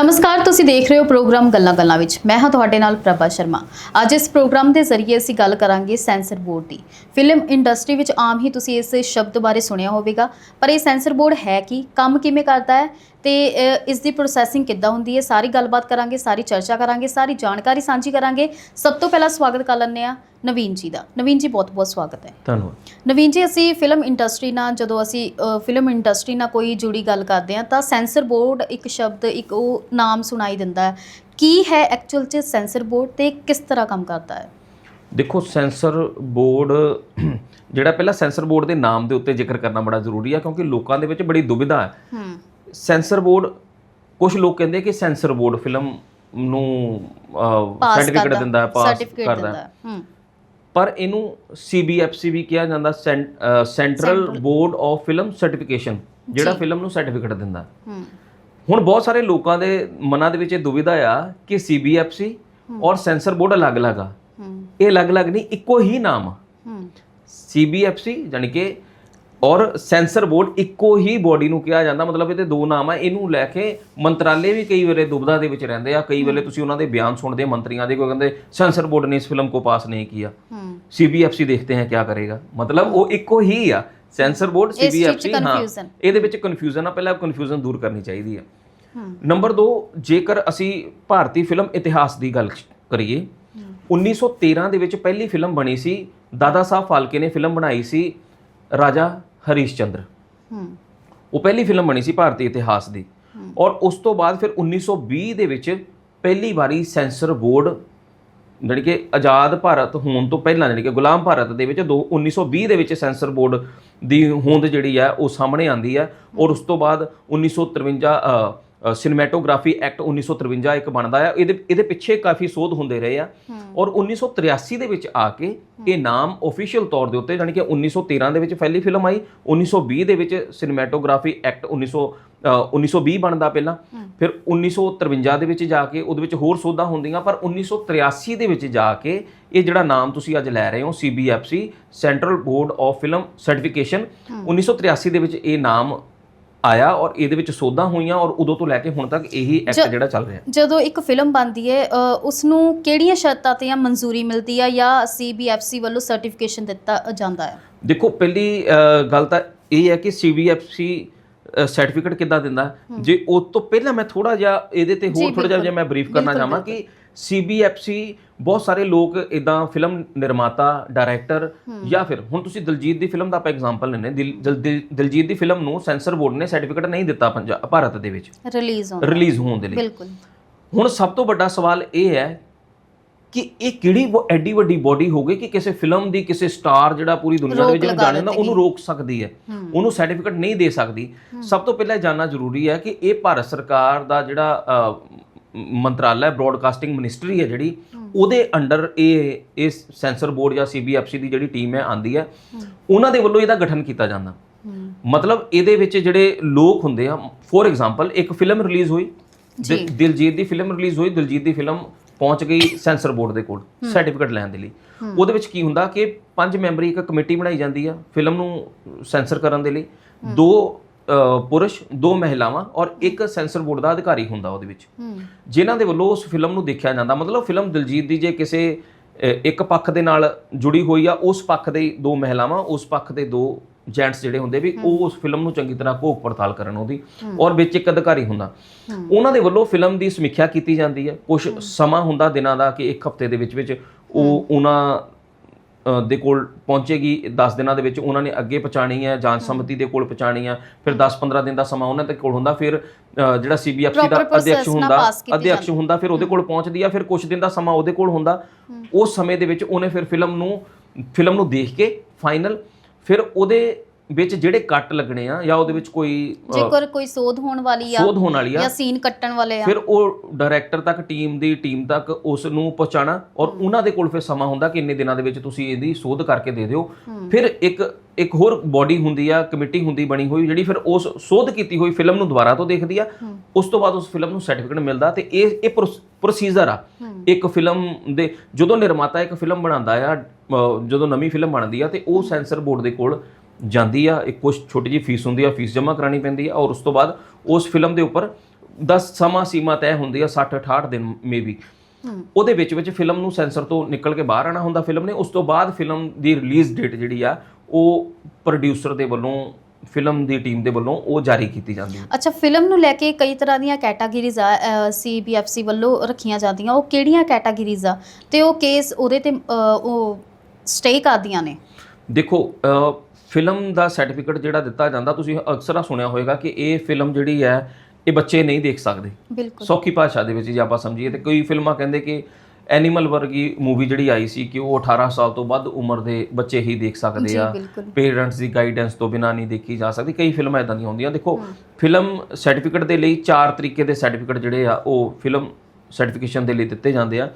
ਨਮਸਕਾਰ, ਤੁਸੀਂ ਦੇਖ ਰਹੇ ਹੋ ਪ੍ਰੋਗਰਾਮ ਗੱਲਾਂ ਗੱਲਾਂ ਵਿੱਚ। ਮੈਂ ਹਾਂ ਤੁਹਾਡੇ ਨਾਲ ਪ੍ਰਭਾ ਸ਼ਰਮਾ। ਅੱਜ ਇਸ ਪ੍ਰੋਗਰਾਮ ਦੇ ਜ਼ਰੀਏ ਅਸੀਂ ਗੱਲ ਕਰਾਂਗੇ ਸੈਂਸਰ ਬੋਰਡ ਦੀ। ਫਿਲਮ ਇੰਡਸਟਰੀ ਵਿੱਚ ਆਮ ਹੀ ਤੁਸੀਂ ਇਸ ਸ਼ਬਦ ਬਾਰੇ ਸੁਣਿਆ ਹੋਵੇਗਾ, ਪਰ ਇਹ ਸੈਂਸਰ ਬੋਰਡ ਹੈ ਕੀ, ਕੰਮ ਕਿਵੇਂ ਕਰਦਾ ਹੈ ਤੇ ਇਸ ਦੀ ਪ੍ਰੋਸੈਸਿੰਗ ਕਿੱਦਾਂ ਹੁੰਦੀ ਹੈ? ਸਾਰੀ ਗੱਲਬਾਤ ਕਰਾਂਗੇ ਸਾਰੀ ਚਰਚਾ ਕਰਾਂਗੇ ਸਾਰੀ ਜਾਣਕਾਰੀ ਸਾਂਝੀ ਕਰਾਂਗੇ। ਸਭ ਤੋਂ ਪਹਿਲਾਂ ਸਵਾਗਤ ਕਰ ਲੈਂਦੇ ਆ ਨਵੀਨ ਜੀ ਦਾ। ਨਵੀਨ ਜੀ ਬਹੁਤ ਬਹੁਤ ਸਵਾਗਤ ਹੈ। ਧੰਨਵਾਦ। ਨਵੀਨ ਜੀ ਅਸੀਂ ਫਿਲਮ ਇੰਡਸਟਰੀ ਨਾਲ ਜਦੋਂ ਅਸੀਂ ਫਿਲਮ ਇੰਡਸਟਰੀ ਨਾਲ ਕੋਈ ਜੁੜੀ ਗੱਲ ਕਰਦੇ ਹਾਂ ਤਾਂ ਸੈਂਸਰ ਬੋਰਡ ਇੱਕ ਸ਼ਬਦ ਇੱਕ ਉਹ ਨਾਮ ਸੁਣਾਈ ਦਿੰਦਾ ਹੈ। ਕੀ ਹੈ ਐਕਚੁਅਲ 'ਚ ਸੈਂਸਰ ਬੋਰਡ ਤੇ ਕਿਸ ਤਰ੍ਹਾਂ ਕੰਮ ਕਰਦਾ ਹੈ? ਦੇਖੋ ਸੈਂਸਰ ਬੋਰਡ ਜਿਹੜਾ ਪਹਿਲਾਂ ਸੈਂਸਰ ਬੋਰਡ ਦੇ ਨਾਮ ਦੇ ਉੱਤੇ ਜ਼ਿਕਰ ਕਰਨਾ ਬੜਾ ਜ਼ਰੂਰੀ ਆ ਕਿਉਂਕਿ ਲੋਕਾਂ ਦੇ ਵਿੱਚ ਬੜੀ ਦੁਬਿਧਾ ਹੈ। ਹੂੰ। ਸੈਂਸਰ ਬੋਰਡ ਕੁਝ ਲੋਕ ਕਹਿੰਦੇ ਕਿ ਸੈਂਸਰ ਬੋਰਡ ਫਿਲਮ ਨੂੰ ਸਰਟੀਫਿਕੇਟ ਦਿੰਦਾ ਹੈ ਪਾਸ ਕਰਦਾ। ਹੈ। ਪਰ ਇਹਨੂੰ CBFC ਵੀ ਕਿਹਾ ਜਾਂਦਾ central board of film certification ਜਿਹੜਾ ਫਿਲਮ ਨੂੰ ਸਰਟੀਫਿਕੇਟ ਦਿੰਦਾ। ਹੂੰ। ਹੁਣ ਬਹੁਤ ਸਾਰੇ ਲੋਕਾਂ ਦੇ ਮਨਾਂ ਦੇ ਵਿੱਚ ਇਹ ਦੁਵਿਧਾ ਆ ਕਿ CBFC ਔਰ ਸੈਂਸਰ ਬੋਰਡ ਅਲੱਗ-ਅਲੱਗ ਆ। ਇਹ ਅਲੱਗ-ਅਲੱਗ ਨਹੀਂ ਇੱਕੋ ਹੀ ਨਾਮ ਆ। CBFC ਯਾਨੀ ਕਿ ਔਰ ਸੈਂਸਰ ਬੋਰਡ ਇੱਕੋ ਹੀ ਬੋਡੀ ਨੂੰ ਕਿਹਾ ਜਾਂਦਾ ਮਤਲਬ ਇਹਦੇ ਦੋ ਨਾਮ ਆ ਇਹਨੂੰ ਲੈ ਕੇ ਮੰਤਰਾਲੇ ਵੀ ਕਈ ਵਾਰੇ ਦੁਬਦਾ ਦੇ ਵਿੱਚ ਰਹਿੰਦੇ ਆ ਕਈ ਵੇਲੇ ਤੁਸੀਂ ਉਹਨਾਂ ਦੇ ਬਿਆਨ ਸੁਣਦੇ ਮੰਤਰੀਆਂ ਦੇ ਕੋਈ ਕਹਿੰਦੇ ਸੈਂਸਰ ਬੋਰਡ ਨੇ ਇਸ ਫਿਲਮ ਕੋ ਪਾਸ ਨਹੀਂ ਕੀਤਾ। ਸੀਬੀਐਫਸੀ ਦੇਖਦੇ ਹੈ ਕੀ ਕਰੇਗਾ। ਮਤਲਬ ਉਹ ਇੱਕੋ ਹੀ ਆ ਸੈਂਸਰ ਬੋਰਡ ਸੀਬੀਐਫਸੀ ਹਾਂ ਇਹਦੇ ਵਿੱਚ ਕਨਫਿਊਜ਼ਨ ਆ ਪਹਿਲਾਂ ਕਨਫਿਊਜ਼ਨ ਦੂਰ ਕਰਨੀ ਚਾਹੀਦੀ ਆ। ਨੰਬਰ 2 ਜੇਕਰ ਅਸੀਂ ਭਾਰਤੀ ਫਿਲਮ ਇਤਿਹਾਸ ਦੀ ਗੱਲ ਕਰੀਏ 1913 ਦੇ ਵਿੱਚ ਪਹਿਲੀ ਫਿਲਮ ਬਣੀ ਸੀ ਦਾਦਾ ਸਾਹਿਬ ਫਾਲਕੇ ਨੇ ਫਿਲਮ ਬਣਾਈ ਸੀ ਰਾਜਾ ਹਰੀਸ਼ ਚੰਦਰ। ਹੂੰ। ਉਹ ਪਹਿਲੀ ਫਿਲਮ ਬਣੀ ਸੀ ਭਾਰਤੀ ਇਤਿਹਾਸ ਦੀ। ਔਰ ਉਸ ਤੋਂ ਬਾਅਦ ਫਿਰ 1920 ਦੇ ਵਿੱਚ ਪਹਿਲੀ ਵਾਰੀ ਸੈਂਸਰ ਬੋਰਡ ਜਿਹੜੀ ਕਿ ਆਜ਼ਾਦ ਭਾਰਤ ਹੋਣ ਤੋਂ ਪਹਿਲਾਂ ਜਿਹੜੀ ਕਿ ਗੁਲਾਮ ਭਾਰਤ ਦੇ ਵਿੱਚ ਦੋ 1920 ਦੇ ਵਿੱਚ ਸੈਂਸਰ ਬੋਰਡ ਦੀ ਹੋਂਦ ਜਿਹੜੀ ਹੈ ਉਹ ਸਾਹਮਣੇ ਆਂਦੀ ਹੈ। ਔਰ ਉਸ ਤੋਂ ਬਾਅਦ 1953 ਸਿਨੇਮੈਟੋਗ੍ਰਾਫੀ ਐਕਟ 1953 ਇੱਕ ਬਣਦਾ ਹੈ ਇਹਦੇ ਇਹਦੇ ਪਿੱਛੇ ਕਾਫੀ ਸੋਧ ਹੁੰਦੇ ਰਹੇ ਆ। ਔਰ 1983 ਦੇ ਵਿੱਚ ਆ ਕੇ ਇਹ ਨਾਮ ਅਫੀਸ਼ੀਅਲ ਤੌਰ ਦੇ ਉੱਤੇ ਯਾਨੀ ਕਿ 1913 ਦੇ ਵਿੱਚ ਪਹਿਲੀ ਫਿਲਮ ਆਈ 1920 ਦੇ ਵਿੱਚ ਸਿਨੇਮੈਟੋਗ੍ਰਾਫੀ ਐਕਟ 1900 ਅ, 1920 ਬਣਦਾ ਪਹਿਲਾਂ। ਫਿਰ 1953 ਦੇ ਵਿੱਚ ਜਾ ਕੇ ਉਹਦੇ ਵਿੱਚ ਹੋਰ ਸੋਧਾਂ ਹੁੰਦੀਆਂ ਪਰ 1983 ਦੇ ਵਿੱਚ ਜਾ ਕੇ ਇਹ ਜਿਹੜਾ ਨਾਮ ਤੁਸੀਂ ਅੱਜ ਲੈ ਰਹੇ ਹੋ CBFC central board of film certification 1983 ਦੇ ਵਿੱਚ ਇਹ ਨਾਮ ਆਇਆ ਔਰ ਇਹਦੇ ਵਿੱਚ ਸੋਧਾਂ ਹੋਈਆਂ ਔਰ ਉਦੋਂ ਤੋਂ ਲੈ ਕੇ ਹੁਣ ਤੱਕ ਇਹੀ ਐਕਟ ਜਿਹੜਾ ਚੱਲ ਰਿਹਾ। ਜਦੋਂ ਇੱਕ ਫਿਲਮ ਬਣਦੀ ਹੈ ਉਸ ਨੂੰ ਕਿਹੜੀਆਂ ਸ਼ਰਤਾਂ ਤੇ ਜਾਂ ਮਨਜ਼ੂਰੀ ਮਿਲਦੀ ਹੈ ਜਾਂ CBFC ਵੱਲੋਂ ਸਰਟੀਫਿਕੇਸ਼ਨ ਦਿੱਤਾ ਜਾਂਦਾ ਹੈ? ਦੇਖੋ ਪਹਿਲੀ ਗੱਲ ਤਾਂ ਇਹ ਹੈ ਕਿ CBFC ਸਰਟੀਫਿਕੇਟ ਕਿੱਦਾਂ ਦਿੰਦਾ? ਜੇ ਉਸ ਤੋਂ ਪਹਿਲਾਂ ਮੈਂ ਥੋੜਾ ਜਿਹਾ ਇਹਦੇ ਤੇ ਹੋਰ ਥੋੜਾ ਜਿਹਾ ਜੇ ਮੈਂ ਬਰੀਫ ਕਰਨਾ ਚਾਹਾਂ ਕਿ CBFC ਬਹੁਤ ਸਾਰੇ ਲੋਕ ਇਦਾਂ ਫਿਲਮ ਨਿਰਮਾਤਾ ਡਾਇਰੈਕਟਰ ਜਾਂ ਫਿਰ ਹੁਣ ਤੁਸੀਂ ਦਿਲਜੀਤ ਦੀ ਫਿਲਮ ਦਾ ਆਪਾਂ ਐਗਜ਼ਾਮਪਲ ਲੈਨੇ ਦਿਲ- ਦਿਲ- ਦਿਲ- ਦਿਲਜੀਤ ਦੀ ਫਿਲਮ ਨੂੰ ਸੈਂਸਰ ਬੋਰਡ ਨੇ ਸਰਟੀਫਿਕੇਟ ਨਹੀਂ ਦਿੱਤਾ ਪੰਜਾਬ ਭਾਰਤ ਦੇ ਵਿੱਚ। ਰਿਲੀਜ਼ ਹੋਣ ਰਿਲੀਜ਼ ਹੋਣ ਦੇ ਲਈ। ਬਿਲਕੁਲ। ਹੁਣ ਸਭ ਤੋਂ ਵੱਡਾ ਸਵਾਲ ਇਹ ਹੈ ਕਿ ਇਹ ਕਿਹੜੀ ਐਡੀ ਵੱਡੀ ਬੋਡੀ ਹੋਗੀ ਕਿ ਕਿਸੇ ਫਿਲਮ ਦੀ ਕਿਸੇ ਸਟਾਰ ਜਿਹੜਾ ਪੂਰੀ ਦੁਨੀਆ ਦੇ ਵਿੱਚ ਜਿਹਨੂੰ ਲਗਾ ਜਾਣਦਾ ਉਹਨੂੰ ਰੋਕ ਸਕਦੀ ਹੈ। ਉਹਨੂੰ ਸਰਟੀਫਿਕੇਟ ਨਹੀਂ ਦੇ ਸਕਦੀ। ਸਭ ਤੋਂ ਪਹਿਲਾਂ ਇਹ ਜਾਨਣਾ ਜ਼ਰੂਰੀ ਹੈ ਕਿ ਇਹ ਭਾਰਤ ਸਰਕਾਰ ਦਾ ਜਿਹੜਾ ਮੰਤਰਾਲਾ ਬ੍ਰੌਡਕਾਸਟਿੰਗ ਮਿਨਿਸਟਰੀ ਹੈ ਜਿਹੜੀ ਉਹਦੇ ਅੰਡਰ ਇਹ ਇਸ ਸੈਂਸਰ ਬੋਰਡ ਜਾਂ CBFC ਦੀ ਜਿਹੜੀ ਟੀਮ ਹੈ ਆਂਦੀ ਹੈ ਉਹਨਾਂ ਦੇ ਵੱਲੋਂ ਇਹਦਾ ਗਠਨ ਕੀਤਾ ਜਾਂਦਾ। ਮਤਲਬ ਇਹਦੇ ਵਿੱਚ ਜਿਹੜੇ ਲੋਕ ਹੁੰਦੇ ਆ ਫੋਰ ਐਗਜ਼ਾਮਪਲ ਇੱਕ ਫਿਲਮ ਰਿਲੀਜ਼ ਹੋਈ ਦਿਲ- ਦਿਲਜੀਤ ਦੀ ਫਿਲਮ ਰਿਲੀਜ਼ ਹੋਈ ਦਿਲਜੀਤ ਦੀ ਫਿਲਮ ਪਹੁੰਚ ਗਈ ਸੈਂਸਰ ਬੋਰਡ ਦੇ ਕੋਲ ਸਰਟੀਫਿਕੇਟ ਲੈਣ ਦੇ ਲਈ। ਉਹਦੇ ਵਿੱਚ ਕੀ ਹੁੰਦਾ ਕਿ ਪੰਜ ਮੈਂਬਰੀ ਇੱਕ ਕਮੇਟੀ ਬਣਾਈ ਜਾਂਦੀ ਆ ਫਿਲਮ ਨੂੰ ਸੈਂਸਰ ਕਰਨ ਦੇ ਲਈ। ਦੋ ਪੁਰਸ਼ ਦੋ ਮਹਿਲਾਵਾਂ ਔਰ ਇੱਕ ਸੈਂਸਰ ਬੋਰਡ ਦਾ ਅਧਿਕਾਰੀ ਹੁੰਦਾ ਉਹਦੇ ਵਿੱਚ। ਜਿਨ੍ਹਾਂ ਦੇ ਵੱਲੋਂ ਉਸ ਫਿਲਮ ਨੂੰ ਦੇਖਿਆ ਜਾਂਦਾ। ਮਤਲਬ ਫਿਲਮ ਦਿਲਜੀਤ ਦੀ ਜੇ ਕਿਸੇ ਇੱਕ ਪੱਖ ਦੇ ਨਾਲ ਜੁੜੀ ਹੋਈ ਆ ਉਸ ਪੱਖ ਦੇ ਦੋ ਮਹਿਲਾਵਾਂ ਉਸ ਪੱਖ ਦੇ ਦੋ ਜੈਂਟਸ ਜਿਹੜੇ ਹੁੰਦੇ ਵੀ ਉਹ ਉਸ ਫਿਲਮ ਨੂੰ ਚੰਗੀ ਤਰ੍ਹਾਂ ਘੋਖ ਪੜਤਾਲ ਕਰਨ ਉਹਦੀ ਔਰ ਵਿੱਚ ਇੱਕ ਅਧਿਕਾਰੀ ਹੁੰਦਾ। ਉਹਨਾਂ ਦੇ ਵੱਲੋਂ ਫਿਲਮ ਦੀ ਸਮੀਖਿਆ ਕੀਤੀ ਜਾਂਦੀ ਹੈ। ਕੁਝ ਸਮਾਂ ਹੁੰਦਾ ਦਿਨਾਂ ਦਾ ਕਿ ਇੱਕ ਹਫ਼ਤੇ ਦੇ ਵਿੱਚ ਵਿੱਚ ਉਹ ਉਹਨਾਂ ਦੇ ਕੋਲ ਪਹੁੰਚੇਗੀ 10 ਦਿਨਾਂ ਦੇ ਵਿੱਚ ਉਹਨਾਂ ਨੇ ਅੱਗੇ ਪਹੁੰਚਾਣੀ ਹੈ ਜਾਂਚ ਸਮਿਤੀ ਦੇ ਕੋਲ ਪਹੁੰਚਾਣੀ ਹੈ ਫਿਰ 10-15 ਦਿਨ ਦਾ ਸਮਾਂ ਉਹਨਾਂ ਦੇ ਕੋਲ ਹੁੰਦਾ ਫਿਰ ਜਿਹੜਾ CBFC ਦਾ ਨਾਲ ਹੁੰਦਾ ਅਧਿਕਸ਼ ਹੁੰਦਾ ਫਿਰ ਉਹਦੇ ਕੋਲ ਪਹੁੰਚਦੀ ਆ ਫਿਰ ਕੁਝ ਦਿਨ ਦਾ ਸਮਾਂ ਉਹਦੇ ਕੋਲ ਹੁੰਦਾ। ਉਸ ਸਮੇਂ ਦੇ ਵਿੱਚ ਉਹਨੇ ਫਿਰ ਫਿਲਮ ਨੂੰ ਫਿਲਮ ਨੂੰ ਦੇਖ ਕੇ ਫਾਈਨਲ ਫਿਰ ਉਹਦੇ ਵਿੱਚ ਜਿਹੜੇ ਕੱਟ ਲੱਗਣੇ ਆ ਜਾਂ ਉਹਦੇ ਵਿੱਚ ਕੋਈ ਜੇਕਰ ਕੋਈ ਸੋਧ ਹੋਣ ਵਾਲੀ ਆ ਸੋਧ ਹੋਣ ਵਾਲੀ ਆ ਜਾਂ ਸੀਨ ਕੱਟਣ ਵਾਲੇ ਆ। ਫਿਰ ਉਹ ਡਾਇਰੈਕਟਰ ਤੱਕ ਟੀਮ ਦੀ ਟੀਮ ਤੱਕ ਉਸ ਨੂੰ ਪਹੁੰਚਾਣਾ ਔਰ ਉਹਨਾਂ ਦੇ ਕੋਲ ਫਿਰ ਸਮਾਂ ਹੁੰਦਾ ਕਿ ਇੰਨੇ ਦਿਨਾਂ ਦੇ ਵਿੱਚ ਤੁਸੀਂ ਇਹਦੀ ਸੋਧ ਕਰਕੇ ਦੇ ਦਿਓ। ਫਿਰ ਇੱਕ ਇੱਕ ਹੋਰ ਬਾਡੀ ਹੁੰਦੀ ਆ ਕਮੇਟੀ ਹੁੰਦੀ ਬਣੀ ਹੋਈ ਜਿਹੜੀ ਫਿਰ ਉਸ ਸੋਧ ਕੀਤੀ ਹੋਈ ਫਿਲਮ ਨੂੰ ਦੁਬਾਰਾ ਤੋਂ ਦੇਖਦੀ ਆ। ਉਸ ਤੋਂ ਬਾਅਦ ਉਸ ਫਿਲਮ ਨੂੰ ਸਰਟੀਫਿਕੇਟ ਮਿਲਦਾ ਤੇ ਇਹ ਇਹ ਪ੍ਰੋਸੀਜਰ ਆ। ਇੱਕ ਫਿਲਮ ਦੇ ਜਦੋਂ ਨਿਰਮਾਤਾ ਇੱਕ ਫਿਲਮ ਬਣਾਉਂਦਾ ਆ ਜਦੋਂ ਨਵੀਂ ਫਿਲਮ ਬਣਦੀ ਆ ਤੇ ਉਹ ਸੈਂਸਰ ਬੋਰਡ ਦੇ ਕੋਲ ਜਾਂਦੀ ਆ ਇੱਕ ਕੁਛ ਛੋਟੀ ਜਿਹੀ ਫੀਸ ਹੁੰਦੀ ਆ ਫੀਸ ਜਮ੍ਹਾਂ ਕਰਾਣੀ ਪੈਂਦੀ ਆ ਔਰ ਉਸ ਤੋਂ ਬਾਅਦ ਉਸ ਫਿਲਮ ਦੇ ਉੱਪਰ ਦਾ ਸਮਾਂ ਸੀਮਾ ਤੈਅ ਹੁੰਦੀ ਆ 60 68 ਦਿਨ ਮੇਬੀ ਉਹਦੇ ਵਿੱਚ ਵਿੱਚ ਫਿਲਮ ਨੂੰ ਸੈਂਸਰ ਤੋਂ ਨਿਕਲ ਕੇ ਬਾਹਰ ਆਣਾ ਹੁੰਦਾ ਫਿਲਮ ਨੇ ਉਸ ਤੋਂ ਬਾਅਦ ਫਿਲਮ ਦੀ ਰਿਲੀਜ਼ ਡੇਟ ਜਿਹੜੀ ਆ ਉਹ ਪ੍ਰੋਡਿਊਸਰ ਦੇ ਵੱਲੋਂ ਫਿਲਮ ਦੀ ਟੀਮ ਦੇ ਵੱਲੋਂ ਉਹ ਜਾਰੀ ਕੀਤੀ ਜਾਂਦੀ ਹੈ ਅੱਛਾ ਫਿਲਮ ਨੂੰ ਲੈ ਕੇ ਕਈ ਤਰ੍ਹਾਂ ਦੀਆਂ ਕੈਟਾਗਰੀਜ਼ ਆ ਸੀਬੀਐਫਸੀ ਵੱਲੋਂ ਰੱਖੀਆਂ ਜਾਂਦੀਆਂ। ਉਹ ਕਿਹੜੀਆਂ ਕੈਟਾਗਰੀਜ਼ ਆ? ਤੇ ਉਹ ਕੇਸ ਉਹਦੇ ਤੇ ਉਹ ਸਟੇ ਕਰਦੀਆਂ ਨੇ? ਦੇਖੋ ਫਿਲਮ ਦਾ ਸਰਟੀਫਿਕੇਟ ਜਿਹੜਾ ਦਿੱਤਾ ਜਾਂਦਾ ਤੁਸੀਂ ਅਕਸਰ ਆ ਸੁਣਿਆ ਹੋਵੇਗਾ ਕਿ ਇਹ ਫਿਲਮ ਜਿਹੜੀ ਹੈ ਇਹ ਬੱਚੇ ਨਹੀਂ ਦੇਖ ਸਕਦੇ। ਬਿਲਕੁਲ। ਸੌਖੀ ਭਾਸ਼ਾ ਦੇ ਵਿੱਚ ਜੇ ਆਪਾਂ ਸਮਝੀਏ ਤੇ ਕਈ ਫਿਲਮਾਂ ਕਹਿੰਦੇ ਕਿ ਐਨੀਮਲ ਵਰਗੀ ਮੂਵੀ ਜਿਹੜੀ ਆਈ ਸੀ ਕਿ ਉਹ 18 ਸਾਲ ਤੋਂ ਵੱਧ ਉਮਰ ਦੇ ਬੱਚੇ ਹੀ ਦੇਖ ਸਕਦੇ ਆ। ਪੇਰੈਂਟਸ ਦੀ ਗਾਈਡੈਂਸ ਤੋਂ ਬਿਨਾਂ ਨਹੀਂ ਦੇਖੀ ਜਾ ਸਕਦੀ। ਕਈ ਫਿਲਮਾਂ ਇਦਾਂ ਦੀਆਂ ਹੁੰਦੀਆਂ। ਦੇਖੋ ਫਿਲਮ ਸਰਟੀਫਿਕੇਟ ਦੇ ਲਈ ਚਾਰ ਤਰੀਕੇ ਦੇ ਸਰਟੀਫਿਕੇਟ ਜਿਹੜੇ ਆ ਉਹ ਫਿਲਮ ਸਰਟੀਫਿਕੇਸ਼ਨ ਦੇ ਲਈ ਦਿੱਤੇ ਜਾਂਦੇ ਆ।